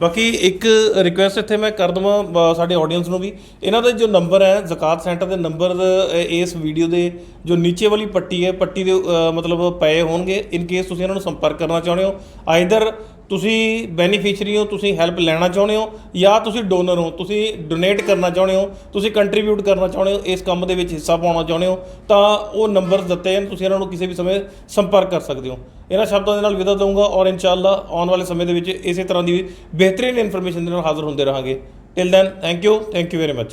B: ਬਾਕੀ ਇੱਕ ਰਿਕੁਐਸਟ ਇੱਥੇ ਮੈਂ ਕਰ ਦਵਾਂ ਬ- ਸਾਡੇ ਆਡੀਅנס ਨੂੰ ਵੀ। ਇਹਨਾਂ ਦਾ ਜੋ ਨੰਬਰ ਹੈ, ਜ਼ਕਾਤ ਸੈਂਟਰ ਦੇ ਨੰਬਰ ਇਸ ਵੀਡੀਓ ਦੇ ਜੋ ਨੀਚੇ ਵਾਲੀ ਪੱਟੀ ਹੈ, ਪੱਟੀ ਦੇ ਮਤਲਬ ਪਏ ਹੋਣਗੇ। ਇਨ ਕੇਸ ਤੁਸੀਂ ਇਹਨਾਂ ਨੂੰ ਸੰਪਰਕ ਕਰਨਾ ਚਾਹੁੰਦੇ ਹੋ ਆਈਦਰ ਤੁਸੀਂ ਬੈਨੀਫੀਸ਼ੀਅਰੀ ਹੋ, ਤੁਸੀਂ ਹੈਲਪ ਲੈਣਾ ਚਾਹੁੰਦੇ ਹੋ ਜਾਂ ਤੁਸੀਂ ਡੋਨਰ ਹੋ, ਤੁਸੀਂ ਡੋਨੇਟ ਕਰਨਾ ਚਾਹੁੰਦੇ ਹੋ, ਤੁਸੀਂ ਕੰਟਰੀਬਿਊਟ ਕਰਨਾ ਚਾਹੁੰਦੇ ਹੋ, ਇਸ ਕੰਮ ਦੇ ਵਿੱਚ ਹਿੱਸਾ ਪਾਉਣਾ ਚਾਹੁੰਦੇ ਹੋ, ਤਾਂ ਉਹ ਨੰਬਰ ਦਿੱਤੇ ਹਨ ਤੁਸੀਂ ਇਹਨਾਂ ਨੂੰ ਕਿਸੇ ਵੀ ਸਮੇਂ ਸੰਪਰਕ ਕਰ ਸਕਦੇ ਹੋ। ਇਹਨਾਂ ਸ਼ਬਦਾਂ ਦੇ ਨਾਲ ਵਿਦਾ ਦਊਂਗਾ ਔਰ ਇਨਸ਼ਾਅੱਲਾ ਆਉਣ ਵਾਲੇ ਸਮੇਂ ਦੇ ਵਿੱਚ ਇਸੇ ਤਰ੍ਹਾਂ ਦੀ ਬਿਹਤਰੀਨ ਇਨਫੋਰਮੇਸ਼ਨ ਦੇ ਨਾਲ ਹਾਜ਼ਰ ਹੁੰਦੇ ਰਹਾਂਗੇ। Till then thank you thank you very much